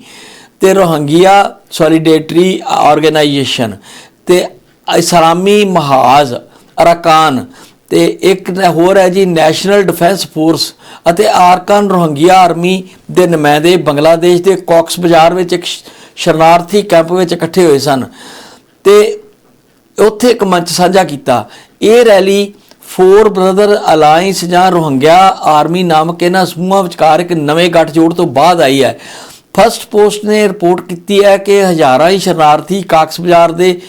ਤੇ ਰੋਹਿੰਗਿਆ ਸੋਲੀਡੇਟਰੀ ਆਰਗੇਨਾਈਜੇਸ਼ਨ ਤੇ ਇਸਲਾਮੀ ਮਹਾਜ਼ ਅਰਾਕਾਨ ਤੇ ਇੱਕ ਹੋਰ ਹੈ ਜੀ ਨੈਸ਼ਨਲ ਡਿਫੈਂਸ ਫੋਰਸ ਅਤੇ ਆਰਕਾਨ ਰੋਹਿੰਗਿਆ ਆਰਮੀ ਦੇ ਨੁਮਾਇੰਦੇ ਬੰਗਲਾਦੇਸ਼ ਦੇ ਕਾਕਸ ਬਾਜ਼ਾਰ ਵਿੱਚ ਇੱਕ ਸ਼ਰਨਾਰਥੀ ਕੈਂਪ ਵਿੱਚ ਇਕੱਠੇ ਹੋਏ ਸਨ ਤੇ ਉੱਥੇ ਇੱਕ ਮੰਚ ਸਾਂਝਾ ਕੀਤਾ। ਇਹ ਰੈਲੀ ਫੋਰ ਬ੍ਰਦਰ ਅਲਾਈਅੰਸ ਜਾਂ ਰੋਹੰਗਿਆ ਆਰਮੀ ਨਾਮਕ ਇਹਨਾਂ ਸਮੂਹਾਂ ਵਿਚਕਾਰ ਇੱਕ ਨਵੇਂ ਗੱਠਜੋੜ ਤੋਂ ਬਾਅਦ ਆਈ ਹੈ। ਫਸਟ ਪੋਸਟ ਨੇ ਰਿਪੋਰਟ ਕੀਤੀ ਹੈ ਕਿ ਹਜ਼ਾਰਾਂ ਹੀ ਸ਼ਰਨਾਰਥੀ ਕਾਕਸ ਬਾਜ਼ਾਰ ਦੇ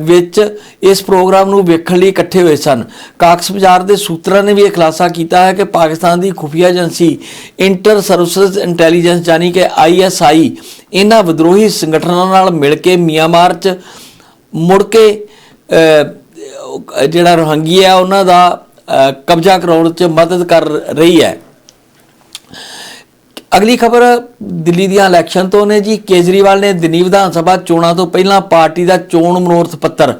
ਵਿੱਚ ਇਸ ਪ੍ਰੋਗਰਾਮ ਨੂੰ ਵੇਖਣ ਲਈ ਇਕੱਠੇ ਹੋਏ ਸਨ। ਕਾਕਸ ਬਾਜ਼ਾਰ ਦੇ ਸੂਤਰਾਂ ਨੇ ਵੀ ਇਹ ਖੁਲਾਸਾ ਕੀਤਾ ਹੈ ਕਿ ਪਾਕਿਸਤਾਨ ਦੀ ਖੁਫੀਆ ਏਜੰਸੀ ਇੰਟਰ ਸਰਵਿਸਿਜ਼ ਇੰਟੈਲੀਜੈਂਸ ਜਾਨੀ ਕਿ ਆਈਐਸਆਈ ਇਹਨਾਂ ਵਿਦਰੋਹੀ ਸੰਗਠਨਾਂ ਨਾਲ ਮਿਲ ਕੇ ਮਿਆਂਮਾਰ 'ਚ ਮੁੜ ਕੇ ਜਿਹੜਾ ਰੋਹੰਗੀ ਹੈ, ਉਹਨਾਂ ਦਾ ਕਬਜ਼ਾ ਕਰਾਉਣ 'ਚ ਮਦਦ ਕਰ ਰਹੀ ਹੈ। ਅਗਲੀ ਖਬਰ ਦਿੱਲੀ ਦੀਆਂ ਇਲੈਕਸ਼ਨ ਤੋਂ ਨੇ ਜੀ। ਕੇਜਰੀਵਾਲ ਨੇ ਦਿੱਲੀ ਵਿਧਾਨ ਸਭਾ ਚੋਣਾਂ ਤੋਂ ਪਹਿਲਾਂ ਪਾਰਟੀ ਦਾ ਚੋਣ ਮਨੋਰਥ ਪੱਤਰ,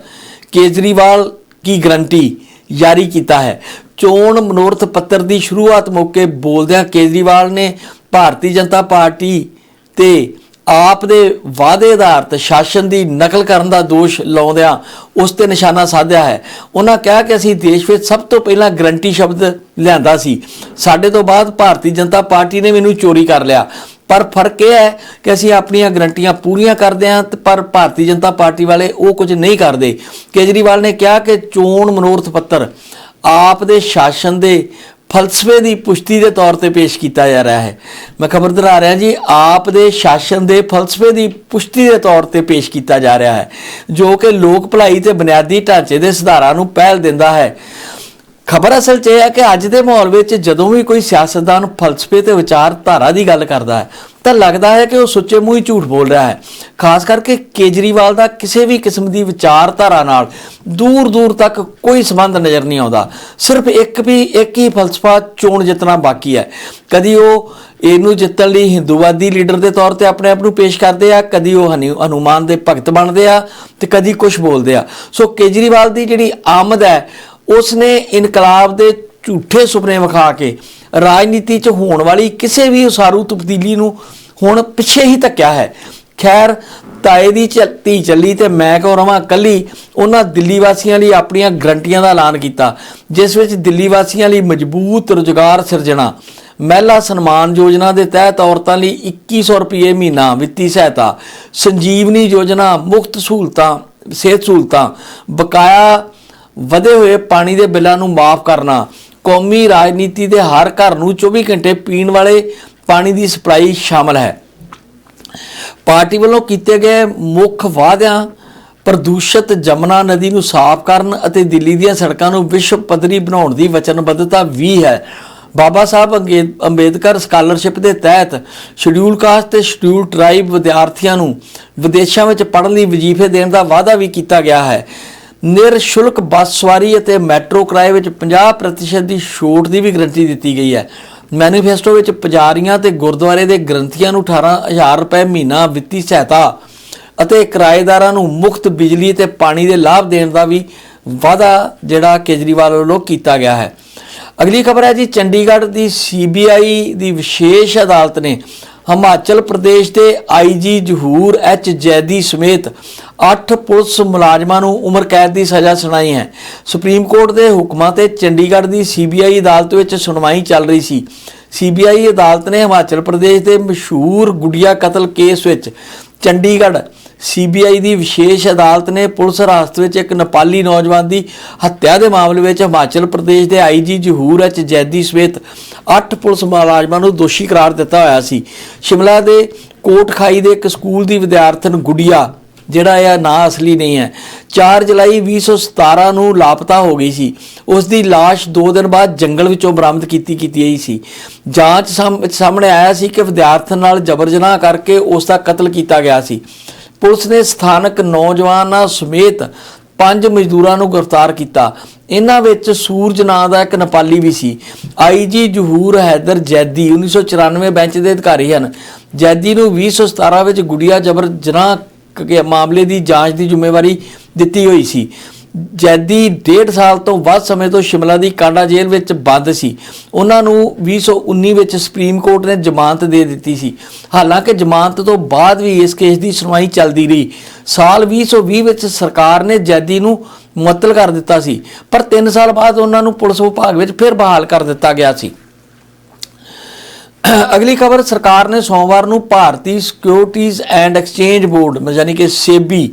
ਕੇਜਰੀਵਾਲ ਕੀ ਗਰੰਟੀ ਜਾਰੀ ਕੀਤਾ ਹੈ? ਚੋਣ ਮਨੋਰਥ ਪੱਤਰ ਦੀ ਸ਼ੁਰੂਆਤ ਮੌਕੇ ਬੋਲਦਿਆਂ ਕੇਜਰੀਵਾਲ ਨੇ ਭਾਰਤੀ ਜਨਤਾ ਪਾਰਟੀ ਤੇ ਆਪ ਦੇ ਵਾਅਦੇ ਆਧਾਰਿਤ ਸ਼ਾਸਨ ਦੀ ਨਕਲ ਕਰਨ ਦਾ ਦੋਸ਼ ਲਾਉਂਦਿਆਂ ਉਸ ਤੇ ਨਿਸ਼ਾਨਾ ਸਾਧਿਆ ਹੈ। ਉਹਨਾਂ ਕਿਹਾ ਕਿ ਅਸੀਂ ਦੇਸ਼ ਵਿੱਚ ਸਭ ਤੋਂ ਪਹਿਲਾਂ ਗਰੰਟੀ ਸ਼ਬਦ ਲਿਆਂਦਾ ਸੀ। ਸਾਡੇ ਤੋਂ ਬਾਅਦ ਭਾਰਤੀ ਜਨਤਾ ਪਾਰਟੀ ਨੇ ਮੈਨੂੰ ਚੋਰੀ ਕਰ ਲਿਆ। ਪਰ ਫ਼ਰਕ ਇਹ ਹੈ ਕਿ ਅਸੀਂ ਆਪਣੀਆਂ ਗਰੰਟੀਆਂ ਪੂਰੀਆਂ ਕਰਦੇ ਹਾਂ, ਪਰ ਭਾਰਤੀ ਜਨਤਾ ਪਾਰਟੀ ਵਾਲੇ ਉਹ ਕੁਝ ਨਹੀਂ ਕਰਦੇ। ਕੇਜਰੀਵਾਲ ਨੇ ਕਿਹਾ ਕਿ ਚੋਣ ਮਨੋਰਥ ਪੱਤਰ ਆਪ ਦੇ ਸ਼ਾਸਨ ਦੇ ਫਲਸਫੇ ਦੀ ਪੁਸ਼ਟੀ ਦੇ ਤੌਰ ਤੇ ਪੇਸ਼ ਕੀਤਾ ਜਾ ਰਿਹਾ ਹੈ। ਮੈਂ ਖਬਰ ਦਿਲਾ ਰਿਹਾ ਜੀ, ਆਪ ਦੇ ਸ਼ਾਸਨ ਦੇ ਫਲਸਫੇ ਦੀ ਪੁਸ਼ਟੀ ਦੇ ਤੌਰ ਤੇ ਪੇਸ਼ ਕੀਤਾ ਜਾ ਰਿਹਾ ਹੈ, ਜੋ ਕਿ ਲੋਕ ਭਲਾਈ ਤੇ ਬੁਨਿਆਦੀ ਢਾਂਚੇ ਦੇ ਸੁਧਾਰਾਂ ਨੂੰ ਪਹਿਲ ਦਿੰਦਾ ਹੈ। ਖਬਰ ਅਸਲ 'ਚ ਇਹ ਹੈ ਕਿ ਅੱਜ ਦੇ ਮਾਹੌਲ ਵਿੱਚ ਜਦੋਂ ਵੀ ਕੋਈ ਸਿਆਸਤਦਾਨ ਫਲਸਫੇ ਤੇ ਵਿਚਾਰਧਾਰਾ ਦੀ ਗੱਲ ਕਰਦਾ ਹੈ ਤਾਂ ਲੱਗਦਾ ਹੈ ਕਿ ਉਹ ਸੁੱਚੇ ਮੂੰਹ ਹੀ ਝੂਠ ਬੋਲ ਰਿਹਾ ਹੈ। ਖਾਸ ਕਰਕੇ ਕੇਜਰੀਵਾਲ ਦਾ ਕਿਸੇ ਵੀ ਕਿਸਮ ਦੀ ਵਿਚਾਰਧਾਰਾ ਨਾਲ ਦੂਰ ਦੂਰ ਤੱਕ ਕੋਈ ਸੰਬੰਧ ਨਜ਼ਰ ਨਹੀਂ ਆਉਂਦਾ। ਸਿਰਫ ਇੱਕ ਵੀ, ਇੱਕ ਹੀ ਫਲਸਫਾ ਚੋਣ ਜਿੱਤਣਾ ਬਾਕੀ ਹੈ। ਕਦੀ ਉਹ ਇਹਨੂੰ ਜਿੱਤਣ ਲਈ ਹਿੰਦੂਵਾਦੀ ਲੀਡਰ ਦੇ ਤੌਰ ਤੇ ਆਪਣੇ ਆਪ ਨੂੰ ਪੇਸ਼ ਕਰਦੇ ਆ, ਕਦੀ ਉਹ ਹਨੀ- ਹਨੂਮਾਨ ਦੇ ਭਗਤ ਬਣਦੇ ਆ ਤੇ ਕਦੀ ਕੁਝ ਬੋਲਦੇ ਆ। ਸੋ ਕੇਜਰੀਵਾਲ ਦੀ ਜਿਹੜੀ ਆਮਦ ਹੈ ਉਸ ਨੇ ਇਨਕਲਾਬ ਦੇ ਝੂਠੇ ਸੁਪਨੇ ਵਿਖਾ ਕੇ ਰਾਜਨੀਤੀ 'ਚ ਹੋਣ ਵਾਲੀ ਕਿਸੇ ਵੀ ਉਸਾਰੂ ਤਬਦੀਲੀ ਨੂੰ ਹੁਣ ਪਿੱਛੇ ਹੀ ਧੱਕਿਆ ਹੈ। ਖੈਰ, ਤਾਏ ਦੀ ਚੱਤੀ ਚੱਲੀ ਤੇ ਮੈਂ ਕਹੋ ਰਵਾਂ? ਕੱਲੀ ਉਹਨਾਂ ਦਿੱਲੀ ਵਾਸੀਆਂ ਲਈ ਆਪਣੀਆਂ ਗਰੰਟੀਆਂ ਦਾ ਐਲਾਨ ਕੀਤਾ, ਜਿਸ ਵਿੱਚ ਦਿੱਲੀ ਵਾਸੀਆਂ ਲਈ ਮਜ਼ਬੂਤ ਰੁਜ਼ਗਾਰ ਸਿਰਜਣਾ, ਮਹਿਲਾ ਸਨਮਾਨ ਯੋਜਨਾ ਦੇ ਤਹਿਤ ਔਰਤਾਂ ਲਈ 2100 ਰੁਪਏ ਮਹੀਨਾ ਵਿੱਤੀ ਸਹਾਇਤਾ, ਸੰਜੀਵਨੀ ਯੋਜਨਾ, ਮੁਫਤ ਸਹੂਲਤਾਂ, ਸਿਹਤ ਸਹੂਲਤਾਂ, ਬਕਾਇਆ ਵਧੇ ਹੋਏ ਪਾਣੀ ਦੇ ਬਿੱਲਾਂ ਨੂੰ ਮਾਫ ਕਰਨਾ ਕੌਮੀ ਰਾਜਨੀਤੀ ਦੇ ਹਰ ਘਰ ਨੂੰ 24 ਘੰਟੇ ਪੀਣ ਵਾਲੇ ਪਾਣੀ ਦੀ ਸਪਲਾਈ ਸ਼ਾਮਲ ਹੈ। ਪਾਰਟੀ ਵੱਲੋਂ ਕੀਤੇ ਗਏ ਮੁੱਖ ਵਾਅਦਿਆਂ ਪ੍ਰਦੂਸ਼ਿਤ ਜਮਨਾ ਨਦੀ ਨੂੰ ਸਾਫ਼ ਕਰਨ ਅਤੇ ਦਿੱਲੀ ਦੀਆਂ ਸੜਕਾਂ ਨੂੰ ਵਿਸ਼ਵ ਪੱਧਰੀ ਬਣਾਉਣ ਦੀ ਵਚਨਬੱਧਤਾ ਵੀ ਹੈ। ਬਾਬਾ ਸਾਹਿਬ ਅੰਗੇ- ਅੰਬੇਦਕਰ ਸਕਾਲਰਸ਼ਿਪ ਦੇ ਤਹਿਤ ਸ਼ਡਿਊਲ ਕਾਸਟ ਤੇ ਸ਼ਡਿਊਲ ਟ੍ਰਾਈਬ ਵਿਦਿਆਰਥੀਆਂ ਨੂੰ ਵਿਦੇਸ਼ਾਂ ਵਿੱਚ ਪੜ੍ਹਨ ਲਈ ਵਜ਼ੀਫੇ ਦੇਣ ਦਾ ਵਾਅਦਾ ਵੀ ਕੀਤਾ ਗਿਆ ਹੈ। ਨਿਰਸ਼ੁਲਕ ਬੱਸ ਸਵਾਰੀ ਅਤੇ ਮੈਟਰੋ ਕਿਰਾਏ ਵਿੱਚ 50% ਦੀ ਛੋਟ ਦੀ ਵੀ ਗਰੰਟੀ ਦਿੱਤੀ ਗਈ ਹੈ। ਮੈਨੀਫੈਸਟੋ ਵਿੱਚ ਪੁਜਾਰੀਆਂ ਤੇ ਗੁਰਦੁਆਰੇ ਦੇ ਗ੍ਰੰਥੀਆਂ ਨੂੰ 18000 ਰੁਪਏ ਮਹੀਨਾ ਵਿੱਤੀ ਸਹਾਇਤਾ ਅਤੇ ਕਿਰਾਏਦਾਰਾਂ ਨੂੰ ਮੁਫਤ ਬਿਜਲੀ ਤੇ ਪਾਣੀ ਦੇ ਲਾਭ ਦੇਣ ਦਾ ਵੀ ਵਾਅਦਾ ਜਿਹੜਾ ਕੇਜਰੀਵਾਲ ਵੱਲੋਂ ਕੀਤਾ ਗਿਆ ਹੈ। ਅਗਲੀ ਖਬਰ ਹੈ ਜੀ, ਚੰਡੀਗੜ੍ਹ ਦੀ ਸੀਬੀਆਈ ਦੀ ਵਿਸ਼ੇਸ਼ ਅਦਾਲਤ ਨੇ ਹਿਮਾਚਲ ਪ੍ਰਦੇਸ਼ ਦੇ ਆਈਜੀ ਜਹੂਰ ਐਚ ਜੈਦੀ ਸਮੇਤ 8 ਪੁਲਿਸ ਮੁਲਾਜ਼ਮਾਂ ਨੂੰ ਉਮਰ ਕੈਦ ਦੀ ਸਜ਼ਾ ਸੁਣਾਈ ਹੈ। ਸੁਪਰੀਮ ਕੋਰਟ ਦੇ ਹੁਕਮਾਂ ਤੇ ਚੰਡੀਗੜ੍ਹ ਦੀ ਸੀਬੀਆਈ ਅਦਾਲਤ ਵਿੱਚ ਸੁਣਵਾਈ ਚੱਲ ਰਹੀ ਸੀ। ਸੀਬੀਆਈ ਅਦਾਲਤ ਨੇ ਹਿਮਾਚਲ ਪ੍ਰਦੇਸ਼ ਦੇ ਮਸ਼ਹੂਰ ਗੁੜੀਆ ਕਤਲ ਕੇਸ ਵਿੱਚ ਚੰਡੀਗੜ੍ਹ ਸੀਬੀਆਈ ਦੀ ਵਿਸ਼ੇਸ਼ ਅਦਾਲਤ ਨੇ ਪੁਲਿਸ ਹਿਰਾਸਤ ਵਿੱਚ ਇੱਕ ਨੇਪਾਲੀ ਨੌਜਵਾਨ ਦੀ ਹੱਤਿਆ ਦੇ ਮਾਮਲੇ ਵਿੱਚ ਹਿਮਾਚਲ ਪ੍ਰਦੇਸ਼ ਦੇ ਆਈਜੀ ਜਹੂਰ ਐਚ ਜੈਦੀ ਸਮੇਤ 8 ਪੁਲਿਸ ਮੁਲਾਜ਼ਮਾਂ ਨੂੰ ਦੋਸ਼ੀ ਕਰਾਰ ਦਿੱਤਾ ਹੋਇਆ ਸੀ। ਸ਼ਿਮਲਾ ਦੇ ਕੋਟਖਾਈ ਦੇ ਇੱਕ ਸਕੂਲ ਦੀ ਵਿਦਿਆਰਥਣ ਗੁੜੀਆ, ਜਿਹੜਾ ਇਹ ਨਾਂ ਅਸਲੀ ਨਹੀਂ ਹੈ 4 ਜੁਲਾਈ 2017 ਨੂੰ ਲਾਪਤਾ ਹੋ ਗਈ ਸੀ। ਉਸ ਦੀ লাশ 2 ਦਿਨ ਬਾਅਦ ਜੰਗਲ ਵਿੱਚੋਂ ਬਰਾਮਦ ਕੀਤੀ ਕੀਤੀ ਗਈ ਸੀ। ਜਾਂਚ ਸਾਹਮ- ਸਾਹਮਣੇ ਆਇਆ ਸੀ ਕਿ ਵਿਦਿਆਰਥਣ ਨਾਲ ਜਬਰ ਜਨਾਹ ਕਰਕੇ ਉਸ ਦਾ ਕਤਲ ਕੀਤਾ ਗਿਆ ਸੀ। ਪੁਲਿਸ ਨੇ ਸਥਾਨਕ ਨੌਜਵਾਨਾਂ ਸਮੇਤ ਪੰਜ ਮਜ਼ਦੂਰਾਂ ਨੂੰ ਗ੍ਰਿਫਤਾਰ ਕੀਤਾ। ਇਹਨਾਂ ਵਿੱਚ ਸੂਰਜ ਨਾਂ ਦਾ ਇੱਕ ਨੇਪਾਲੀ ਵੀ ਸੀ। ਆਈਜੀ ਜਹੂਰ ਹੈਦਰ ਜੈਦੀ 1994 ਬੈਂਚ ਦੇ ਅਧਿਕਾਰੀ ਹਨ। ਜੈਦੀ ਨੂੰ 2017 ਵਿੱਚ ਗੁੜੀਆ ਜਬਰ ਜਨਾਹ ਮਾਮਲੇ ਦੀ ਜਾਂਚ ਦੀ ਜ਼ਿੰਮੇਵਾਰੀ ਦਿੱਤੀ ਹੋਈ ਸੀ। ਜੈਦੀ ਡੇਢ ਸਾਲ ਤੋਂ ਵੱਧ ਸਮੇਂ ਤੋਂ ਸ਼ਿਮਲਾ ਦੀ ਕਾਂਡਾ ਜੇਲ੍ਹ ਵਿੱਚ ਬੰਦ ਸੀ। ਉਹਨਾਂ ਨੂੰ 2019 ਵਿੱਚ ਸੁਪਰੀਮ ਕੋਰਟ ਨੇ ਜ਼ਮਾਨਤ ਦੇ ਦਿੱਤੀ ਸੀ। ਹਾਲਾਂਕਿ ਜ਼ਮਾਨਤ ਤੋਂ ਬਾਅਦ ਵੀ ਇਸ ਕੇਸ ਦੀ ਸੁਣਵਾਈ ਚੱਲਦੀ ਰਹੀ। ਸਾਲ 2020 ਵਿੱਚ ਸਰਕਾਰ ਨੇ ਜੈਦੀ ਨੂੰ ਮੁਅੱਤਲ ਕਰ ਦਿੱਤਾ ਸੀ, ਪਰ 3 ਸਾਲ ਬਾਅਦ ਉਹਨਾਂ ਨੂੰ ਪੁਲਿਸ ਵਿਭਾਗ ਵਿੱਚ ਫਿਰ ਬਹਾਲ ਕਰ ਦਿੱਤਾ ਗਿਆ ਸੀ। ਅਗਲੀ ਖਬਰ, ਸਰਕਾਰ ਨੇ ਸੋਮਵਾਰ ਨੂੰ ਭਾਰਤੀ ਸਿਕਿਉਰਿਟੀਜ਼ ਐਂਡ ਐਕਸਚੇਂਜ ਬੋਰਡ ਯਾਨੀ ਕਿ ਸੇਬੀ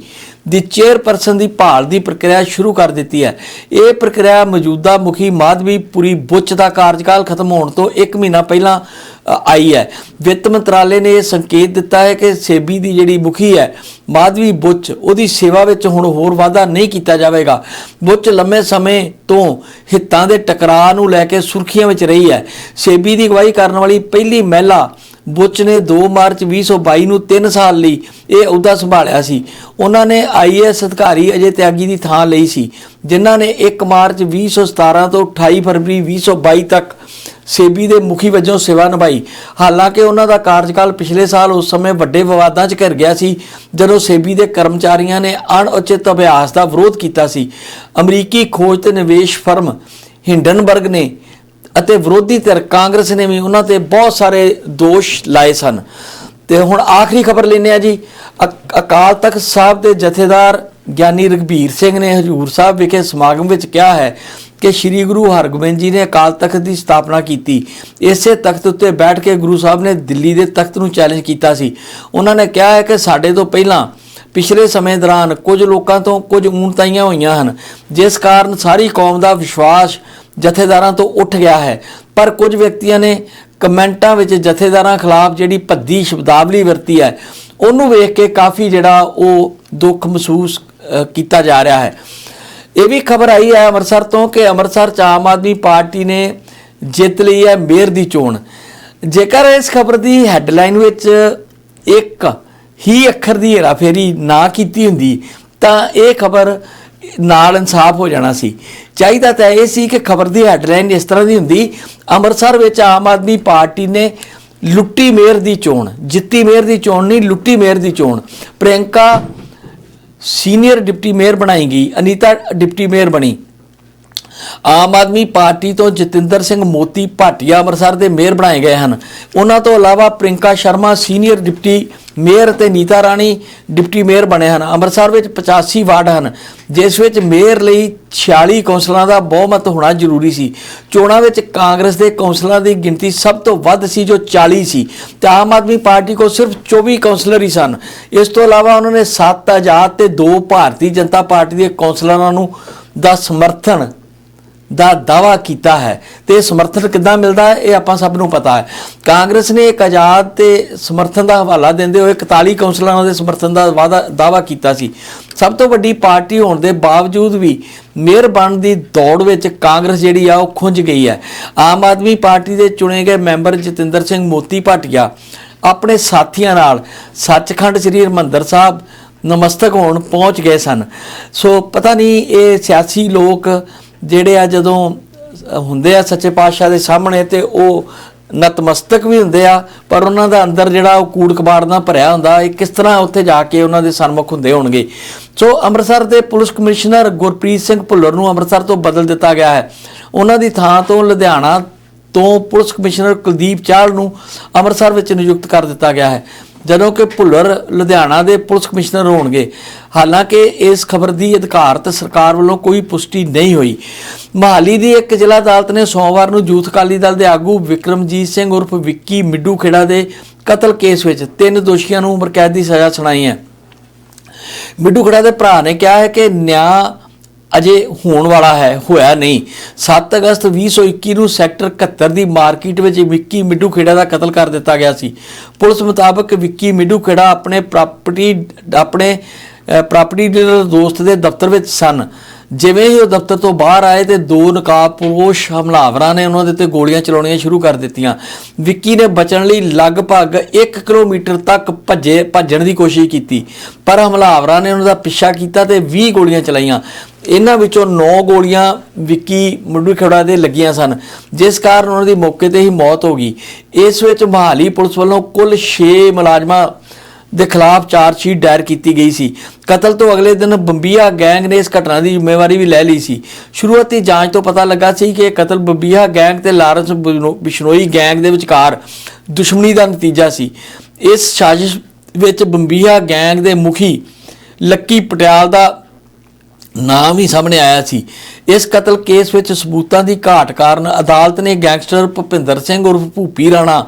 ਦੀ ਚੇਅਰਪਰਸਨ ਦੀ ਭਾਲ ਦੀ ਪ੍ਰਕਿਰਿਆ ਸ਼ੁਰੂ ਕਰ ਦਿੱਤੀ ਹੈ। ਇਹ ਪ੍ਰਕਿਰਿਆ ਮੌਜੂਦਾ ਮੁਖੀ ਮਾਧਵੀ ਪੁਰੀ ਬੁੱਚ ਦਾ ਕਾਰਜਕਾਲ ਖਤਮ ਹੋਣ ਤੋਂ 1 ਮਹੀਨਾ ਪਹਿਲਾਂ ਆਈ ਹੈ। ਵਿੱਤ ਮੰਤਰਾਲੇ ਨੇ ਇਹ ਸੰਕੇਤ ਦਿੱਤਾ ਹੈ ਕਿ ਸੇਬੀ ਦੀ ਜਿਹੜੀ ਮੁਖੀ ਹੈ, ਮਾਧਵੀ ਬੁੱਚ, ਉਹਦੀ ਸੇਵਾ ਵਿੱਚ ਹੁਣ ਹੋਰ ਵਾਧਾ ਨਹੀਂ ਕੀਤਾ ਜਾਵੇਗਾ। ਬੁੱਚ ਲੰਮੇ ਸਮੇਂ ਤੋਂ ਹਿੱਤਾਂ ਦੇ ਟਕਰਾਅ ਨੂੰ ਲੈ ਕੇ ਸੁਰਖੀਆਂ ਵਿੱਚ ਰਹੀ ਹੈ। ਸੇਬੀ ਦੀ ਅਗਵਾਈ ਕਰਨ ਵਾਲੀ ਪਹਿਲੀ ਮਹਿਲਾ ਬੁੱਚ ਨੇ 2 ਮਾਰਚ 2022 ਨੂੰ 3 ਸਾਲ ਲਈ ਇਹ ਅਹੁਦਾ ਸੰਭਾਲਿਆ ਸੀ। ਉਹਨਾਂ ਨੇ ਆਈਏਐਸ ਅਧਿਕਾਰੀ ਅਜੇ ਤਿਆਗੀ ਦੀ ਥਾਂ ਲਈ ਸੀ, ਜਿਨ੍ਹਾਂ ਨੇ 1 ਮਾਰਚ 2017 ਤੋਂ 28 ਫਰਵਰੀ 2022 ਤੱਕ ਸੇਬੀ ਦੇ ਮੁਖੀ ਵਜੋਂ ਸੇਵਾ ਨਿਭਾਈ। ਹਾਲਾਂਕਿ ਉਹਨਾਂ ਦਾ ਕਾਰਜਕਾਲ ਪਿਛਲੇ ਸਾਲ ਉਸ ਸਮੇਂ ਵੱਡੇ ਵਿਵਾਦਾਂ 'ਚ ਘਿਰ ਗਿਆ ਸੀ, ਜਦੋਂ ਸੇਬੀ ਦੇ ਕਰਮਚਾਰੀਆਂ ਨੇ ਅਣਉਚਿਤ ਅਭਿਆਸ ਦਾ ਵਿਰੋਧ ਕੀਤਾ ਸੀ। ਅਮਰੀਕੀ ਖੋਜ ਤੇ ਨਿਵੇਸ਼ ਫਰਮ ਹਿੰਡਨਬਰਗ ਨੇ ਅਤੇ ਵਿਰੋਧੀ ਧਿਰ ਕਾਂਗਰਸ ਨੇ ਵੀ ਉਹਨਾਂ ਤੇ ਬਹੁਤ ਸਾਰੇ ਦੋਸ਼ ਲਾਏ ਸਨ। ਤੇ ਹੁਣ ਆਖਰੀ ਖਬਰ ਲੈਨੇ ਆ ਜੀ। ਅਕ- ਅਕਾਲ ਤਖਤ ਸਾਹਿਬ ਦੇ ਜਥੇਦਾਰ ਗਿਆਨੀ ਰਘਬੀਰ ਸਿੰਘ ਨੇ ਹਜੂਰ ਸਾਹਿਬ ਵਿਖੇ ਸਮਾਗਮ ਵਿੱਚ ਕਿਹਾ ਹੈ ਕਿ ਸ੍ਰੀ ਗੁਰੂ ਹਰਗੋਬਿੰਦ ਜੀ ਨੇ ਅਕਾਲ ਤਖਤ ਦੀ ਸਥਾਪਨਾ ਕੀਤੀ। ਇਸੇ ਤਖਤ ਉੱਤੇ ਬੈਠ ਕੇ ਗੁਰੂ ਸਾਹਿਬ ਨੇ ਦਿੱਲੀ ਦੇ ਤਖਤ ਨੂੰ ਚੈਲੰਜ ਕੀਤਾ ਸੀ। ਉਹਨਾਂ ਨੇ ਕਿਹਾ ਹੈ ਕਿ ਸਾਡੇ ਤੋਂ ਪਹਿਲਾਂ ਪਿਛਲੇ ਸਮੇਂ ਦੌਰਾਨ ਕੁਝ ਲੋਕਾਂ ਤੋਂ ਕੁਝ ਊਣਤਾਈਆਂ ਹੋਈਆਂ ਹਨ, ਜਿਸ ਕਾਰਨ ਸਾਰੀ ਕੌਮ ਦਾ ਵਿਸ਼ਵਾਸ ਜਥੇਦਾਰਾਂ ਤੋਂ ਉੱਠ ਗਿਆ ਹੈ। ਪਰ ਕੁਝ ਵਿਅਕਤੀਆਂ ਨੇ ਕਮੈਂਟਾਂ ਵਿੱਚ ਜਥੇਦਾਰਾਂ ਖਿਲਾਫ ਜਿਹੜੀ ਭੱਦੀ ਸ਼ਬਦਾਵਲੀ ਵਰਤੀ ਹੈ, ਉਹਨੂੰ ਵੇਖ ਕੇ ਕਾਫੀ ਜਿਹੜਾ ਉਹ ਦੁੱਖ ਮਹਿਸੂਸ ਕੀਤਾ ਜਾ ਰਿਹਾ ਹੈ। ਇਹ ਵੀ ਖਬਰ ਆਈ ਹੈ ਅੰਮ੍ਰਿਤਸਰ ਤੋਂ ਕਿ ਅੰਮ੍ਰਿਤਸਰ ਚ ਆਮ ਆਦਮੀ ਪਾਰਟੀ ਨੇ ਜਿੱਤ ਲਈ ਹੈ ਮੇਅਰ ਦੀ ਚੋਣ। ਜੇਕਰ ਇਸ ਖਬਰ ਦੀ ਹੈੱਡਲਾਈਨ ਵਿੱਚ ਇੱਕ ਹੀ ਅੱਖਰ ਦੀ ਹੇਰਾਫੇਰੀ ਨਾ ਕੀਤੀ ਹੁੰਦੀ, ਤਾਂ ਇਹ ਖਬਰ ਨਾਲ ਇਨਸਾਫ ਹੋ ਜਾਣਾ ਸੀ। ਚਾਹੀਦਾ ਤਾਂ ਇਹ ਸੀ ਕਿ ਖਬਰ ਦੀ ਹੈੱਡਲਾਈਨ ਇਸ ਤਰ੍ਹਾਂ ਦੀ ਹੁੰਦੀ, ਅੰਮ੍ਰਿਤਸਰ ਵਿੱਚ ਆਮ ਆਦਮੀ ਪਾਰਟੀ ਨੇ ਲੁੱਟੀ ਮੇਅਰ ਦੀ ਚੋਣ, ਜਿੱਤੀ ਮੇਅਰ ਦੀ ਚੋਣ ਨਹੀਂ, ਲੁੱਟੀ ਮੇਅਰ ਦੀ ਚੋਣ। ਪ੍ਰਿਯੰਕਾ ਸੀਨੀਅਰ ਡਿਪਟੀ ਮੇਅਰ ਬਣਾਈ ਗਈ ਅਨੀਤਾ ਡਿਪਟੀ ਮੇਅਰ ਬਣੀ। ਆਮ ਆਦਮੀ ਪਾਰਟੀ ਤੋਂ ਜਤਿੰਦਰ ਸਿੰਘ ਮੋਤੀ ਭਾਟੀਆ ਅੰਮ੍ਰਿਤਸਰ ਦੇ ਮੇਅਰ ਬਣਾਏ ਗਏ ਹਨ। ਉਹਨਾਂ ਤੋਂ ਇਲਾਵਾ Prinka Sharma senior deputy mayor ਤੇ ਨੀਤਾ ਰਾਣੀ ਡਿਪਟੀ ਮੇਅਰ ਬਣੇ ਹਨ। ਅੰਮ੍ਰਿਤਸਰ ਵਿੱਚ 85 ਵਾਰਡ ਹਨ, ਜਿਸ ਵਿੱਚ ਮੇਅਰ ਲਈ 46 ਕੌਂਸਲਰਾਂ ਦਾ ਬਹੁਮਤ ਹੋਣਾ ਜ਼ਰੂਰੀ ਸੀ। ਚੋਣਾਂ ਵਿੱਚ ਕਾਂਗਰਸ ਦੇ ਕੌਂਸਲਰਾਂ ਦੀ ਗਿਣਤੀ ਸਭ ਤੋਂ ਵੱਧ ਸੀ, ਜੋ 40 ਸੀ। ਤੇ ਆਮ ਆਦਮੀ ਪਾਰਟੀ ਕੋਲ ਸਿਰਫ 24 ਕੌਂਸਲਰ ਹੀ ਸਨ। ਇਸ ਤੋਂ ਇਲਾਵਾ ਉਹਨਾਂ ਨੇ 7 ਆਜ਼ਾਦ ਤੇ 2 ਭਾਰਤੀ ਜਨਤਾ ਪਾਰਟੀ ਦੇ ਕੌਂਸਲਰਾਂ ਨੂੰ ਦਾ ਸਮਰਥਨ ਦਾ ਦਾਵਾ ਕੀਤਾ ਹੈ। ਤੇ ਸਮਰਥਨ ਕਿੱਦਾਂ ਮਿਲਦਾ ਹੈ, ਇਹ ਆਪਾਂ ਸਭ ਨੂੰ ਪਤਾ ਹੈ। ਕਾਂਗਰਸ ਨੇ ਇੱਕ ਆਜ਼ਾਦ ਤੇ ਸਮਰਥਨ ਦਾ ਹਵਾਲਾ ਦਿੰਦੇ ਹੋਏ 41 ਕੌਂਸਲਰਾਂ ਦੇ ਸਮਰਥਨ ਦਾ ਵਾਅਦਾ ਦਾਵਾ ਕੀਤਾ ਸੀ। ਸਭ ਤੋਂ ਵੱਡੀ ਪਾਰਟੀ ਹੋਣ ਦੇ ਬਾਵਜੂਦ ਵੀ ਮੇਅਰ ਬਣਨ ਦੀ ਦੌੜ ਵਿੱਚ ਕਾਂਗਰਸ ਜਿਹੜੀ ਆ, ਉਹ ਖੁੰਝ ਗਈ ਹੈ। ਆਮ ਆਦਮੀ ਪਾਰਟੀ ਦੇ ਚੁਣੇ ਗਏ ਮੈਂਬਰ ਜਤਿੰਦਰ ਸਿੰਘ ਮੋਤੀ ਭਾਟੀਆ ਆਪਣੇ ਸਾਥੀਆਂ ਨਾਲ ਸੱਚਖੰਡ ਸ੍ਰੀ ਹਰਿਮੰਦਰ ਸਾਹਿਬ ਨਮਸਤਕ ਹੋਣ ਪਹੁੰਚ ਗਏ ਸਨ। ਸੋ ਪਤਾ ਨਹੀਂ, ਇਹ ਸਿਆਸੀ ਲੋਕ ਜਿਹੜੇ ਆ ਜਦੋਂ ਹੁੰਦੇ ਆ ਸੱਚੇ ਪਾਤਸ਼ਾਹ ਦੇ ਸਾਹਮਣੇ ਤੇ ਉਹ ਨਤਮਸਤਕ ਵੀ ਹੁੰਦੇ ਆ, ਪਰ ਉਹਨਾਂ ਦਾ ਅੰਦਰ ਜਿਹੜਾ ਉਹ ਕੂੜ ਕਬਾੜ ਨਾਲ ਭਰਿਆ ਹੁੰਦਾ, ਇਹ ਕਿਸ ਤਰ੍ਹਾਂ ਉੱਥੇ ਜਾ ਕੇ ਉਹਨਾਂ ਦੇ ਸਨਮੁਖ ਹੁੰਦੇ ਹੋਣਗੇ? ਸੋ ਅੰਮ੍ਰਿਤਸਰ ਦੇ ਪੁਲਿਸ ਕਮਿਸ਼ਨਰ ਗੁਰਪ੍ਰੀਤ ਸਿੰਘ ਭੁੱਲਰ ਨੂੰ ਅੰਮ੍ਰਿਤਸਰ ਤੋਂ ਬਦਲ ਦਿੱਤਾ ਗਿਆ ਹੈ। ਉਹਨਾਂ ਦੀ ਥਾਂ ਤੋਂ ਲੁਧਿਆਣਾ ਤੋਂ ਪੁਲਿਸ ਕਮਿਸ਼ਨਰ ਕੁਲਦੀਪ ਚਾਹਲ ਨੂੰ ਅੰਮ੍ਰਿਤਸਰ ਵਿੱਚ ਨਿਯੁਕਤ ਕਰ ਦਿੱਤਾ ਗਿਆ ਹੈ। ਜਦੋਂ ਕਿ ਭੁੱਲਰ ਲੁਧਿਆਣਾ ਦੇ ਪੁਲਿਸ ਕਮਿਸ਼ਨਰ ਹੋਣਗੇ। ਹਾਲਾਂਕਿ ਇਸ ਖਬਰ ਦੀ ਅਧਿਕਾਰਤ ਸਰਕਾਰ ਵੱਲੋਂ ਕੋਈ ਪੁਸ਼ਟੀ ਨਹੀਂ ਹੋਈ। ਮਹਾਲੀ ਦੀ ਇੱਕ ਜ਼ਿਲ੍ਹਾ ਅਦਾਲਤ ਨੇ ਸੋਮਵਾਰ ਨੂੰ ਯੂਥ ਅਕਾਲੀ ਦਲ ਦੇ ਆਗੂ ਵਿਕਰਮਜੀਤ ਸਿੰਘ ਉਰਫ ਵਿੱਕੀ ਮਿੱਡੂ ਖੇੜਾ ਦੇ ਕਤਲ ਕੇਸ ਵਿੱਚ ਤਿੰਨ ਦੋਸ਼ੀਆਂ ਨੂੰ ਉਮਰ ਕੈਦ ਦੀ ਸਜ਼ਾ ਸੁਣਾਈ ਹੈ। ਮਿੱਡੂ ਖੇੜਾ ਦੇ ਭਰਾ ਨੇ ਕਿਹਾ ਹੈ ਕਿ ਨਿਆਂ ਅਜੇ ਹੋਣ ਵਾਲਾ ਹੈ, ਹੋਇਆ ਨਹੀਂ। 7 ਅਗਸਤ 2021 ਨੂੰ ਸੈਕਟਰ 71 ਦੀ ਮਾਰਕੀਟ ਵਿੱਚ ਵਿੱਕੀ ਮਿੱਡੂ ਖੇੜਾ ਦਾ ਕਤਲ ਕਰ ਦਿੱਤਾ ਗਿਆ ਸੀ। ਪੁਲਿਸ ਮੁਤਾਬਕ ਵਿੱਕੀ ਮਿੱਡੂ ਖੇੜਾ ਆਪਣੇ ਪ੍ਰਾਪਰਟੀ ਆਪਣੇ ਪ੍ਰਾਪਰਟੀ ਡੀਲਰ ਦੋਸਤ ਦੇ ਦਫ਼ਤਰ ਵਿੱਚ ਸਨ। ਜਿਵੇਂ ਹੀ ਉਹ ਦਫ਼ਤਰ ਤੋਂ ਬਾਹਰ ਆਏ ਤੇ ਦੋ ਨਕਾਬਪੋਸ਼ ਹਮਲਾਵਰਾਂ ਨੇ ਉਹਨਾਂ ਦੇ ਉੱਤੇ ਗੋਲੀਆਂ ਚਲਾਉਣੀਆਂ ਸ਼ੁਰੂ ਕਰ ਦਿੱਤੀਆਂ। ਵਿੱਕੀ ਨੇ ਬਚਣ ਲਈ ਲਗਭਗ 1 ਕਿਲੋਮੀਟਰ ਤੱਕ ਭੱਜੇ, ਭੱਜਣ ਦੀ ਕੋਸ਼ਿਸ਼ ਕੀਤੀ। ਪਰ ਹਮਲਾਵਰਾਂ ਨੇ ਉਹਨਾਂ ਦਾ ਪਿੱਛਾ ਕੀਤਾ ਤੇ 20 ਗੋਲੀਆਂ ਚਲਾਈਆਂ। ਇਹਨਾਂ ਵਿੱਚੋਂ 9 ਗੋਲੀਆਂ ਵਿੱਕੀ ਮੁੱਢੂ ਖੜਾ ਦੇ ਲੱਗੀਆਂ ਸਨ, ਜਿਸ ਕਾਰਨ ਉਹਨਾਂ ਦੀ ਮੌਕੇ ਤੇ ਹੀ ਮੌਤ ਹੋ ਗਈ। ਇਸ ਵਿੱਚ ਮਹਾਲੀ ਪੁਲਿਸ ਵੱਲੋਂ ਕੁੱਲ 6 ਮੁਲਾਜ਼ਮਾਂ ਦੇ ਖਿਲਾਫ ਚਾਰਜਸ਼ੀਟ ਦਾਇਰ ਕੀਤੀ ਗਈ ਸੀ। ਕਤਲ ਤੋਂ ਅਗਲੇ ਦਿਨ ਬੰਬੀਆ ਗੈਂਗ ਨੇ ਇਸ ਘਟਨਾ ਦੀ ਜ਼ਿੰਮੇਵਾਰੀ ਵੀ ਲੈ ਲਈ ਸੀ। ਸ਼ੁਰੂਆਤੀ ਜਾਂਚ ਤੋਂ ਪਤਾ ਲੱਗਾ ਸੀ ਕਿ ਇਹ ਕਤਲ ਬੰਬੀਆ ਗੈਂਗ ਤੇ ਲਾਰੈਂਸ ਬਿਸ਼ਨੋਈ ਗੈਂਗ ਦੇ ਵਿਚਕਾਰ ਦੁਸ਼ਮਣੀ ਦਾ ਨਤੀਜਾ ਸੀ। ਇਸ ਸਾਜ਼ਿਸ਼ ਵਿੱਚ ਬੰਬੀਆ ਗੈਂਗ ਦੇ ਮੁਖੀ ਲੱਕੀ ਪਟਿਆਲ ਦਾ ਨਾਮ ਹੀ ਸਾਹਮਣੇ ਆਇਆ ਸੀ। ਇਸ ਕਤਲ ਕੇਸ ਵਿੱਚ ਸਬੂਤਾਂ ਦੀ ਘਾਟ ਕਾਰਨ ਅਦਾਲਤ ਨੇ ਗੈਂਗਸਟਰ ਭੁਪਿੰਦਰ ਸਿੰਘ ਉਰਫ ਭੂਪੀ ਰਾਣਾ,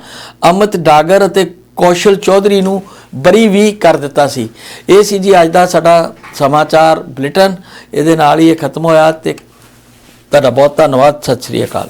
ਅਮਿਤ ਡਾਗਰ ਅਤੇ ਕੌਸ਼ਲ ਚੌਧਰੀ ਨੂੰ ਬਰੀ ਵੀ ਕਰ ਦਿੱਤਾ ਸੀ। ਇਹ ਸੀ ਜੀ ਅੱਜ ਦਾ ਸਾਡਾ ਸਮਾਚਾਰ ਬੁਲੇਟਿਨ। ਇਹਦੇ ਨਾਲ ਹੀ ਇਹ ਖਤਮ ਹੋਇਆ ਤੇ ਤੁਹਾਡਾ ਬਹੁਤ ਧੰਨਵਾਦ। ਸਤਿ ਸ੍ਰੀ ਅਕਾਲ।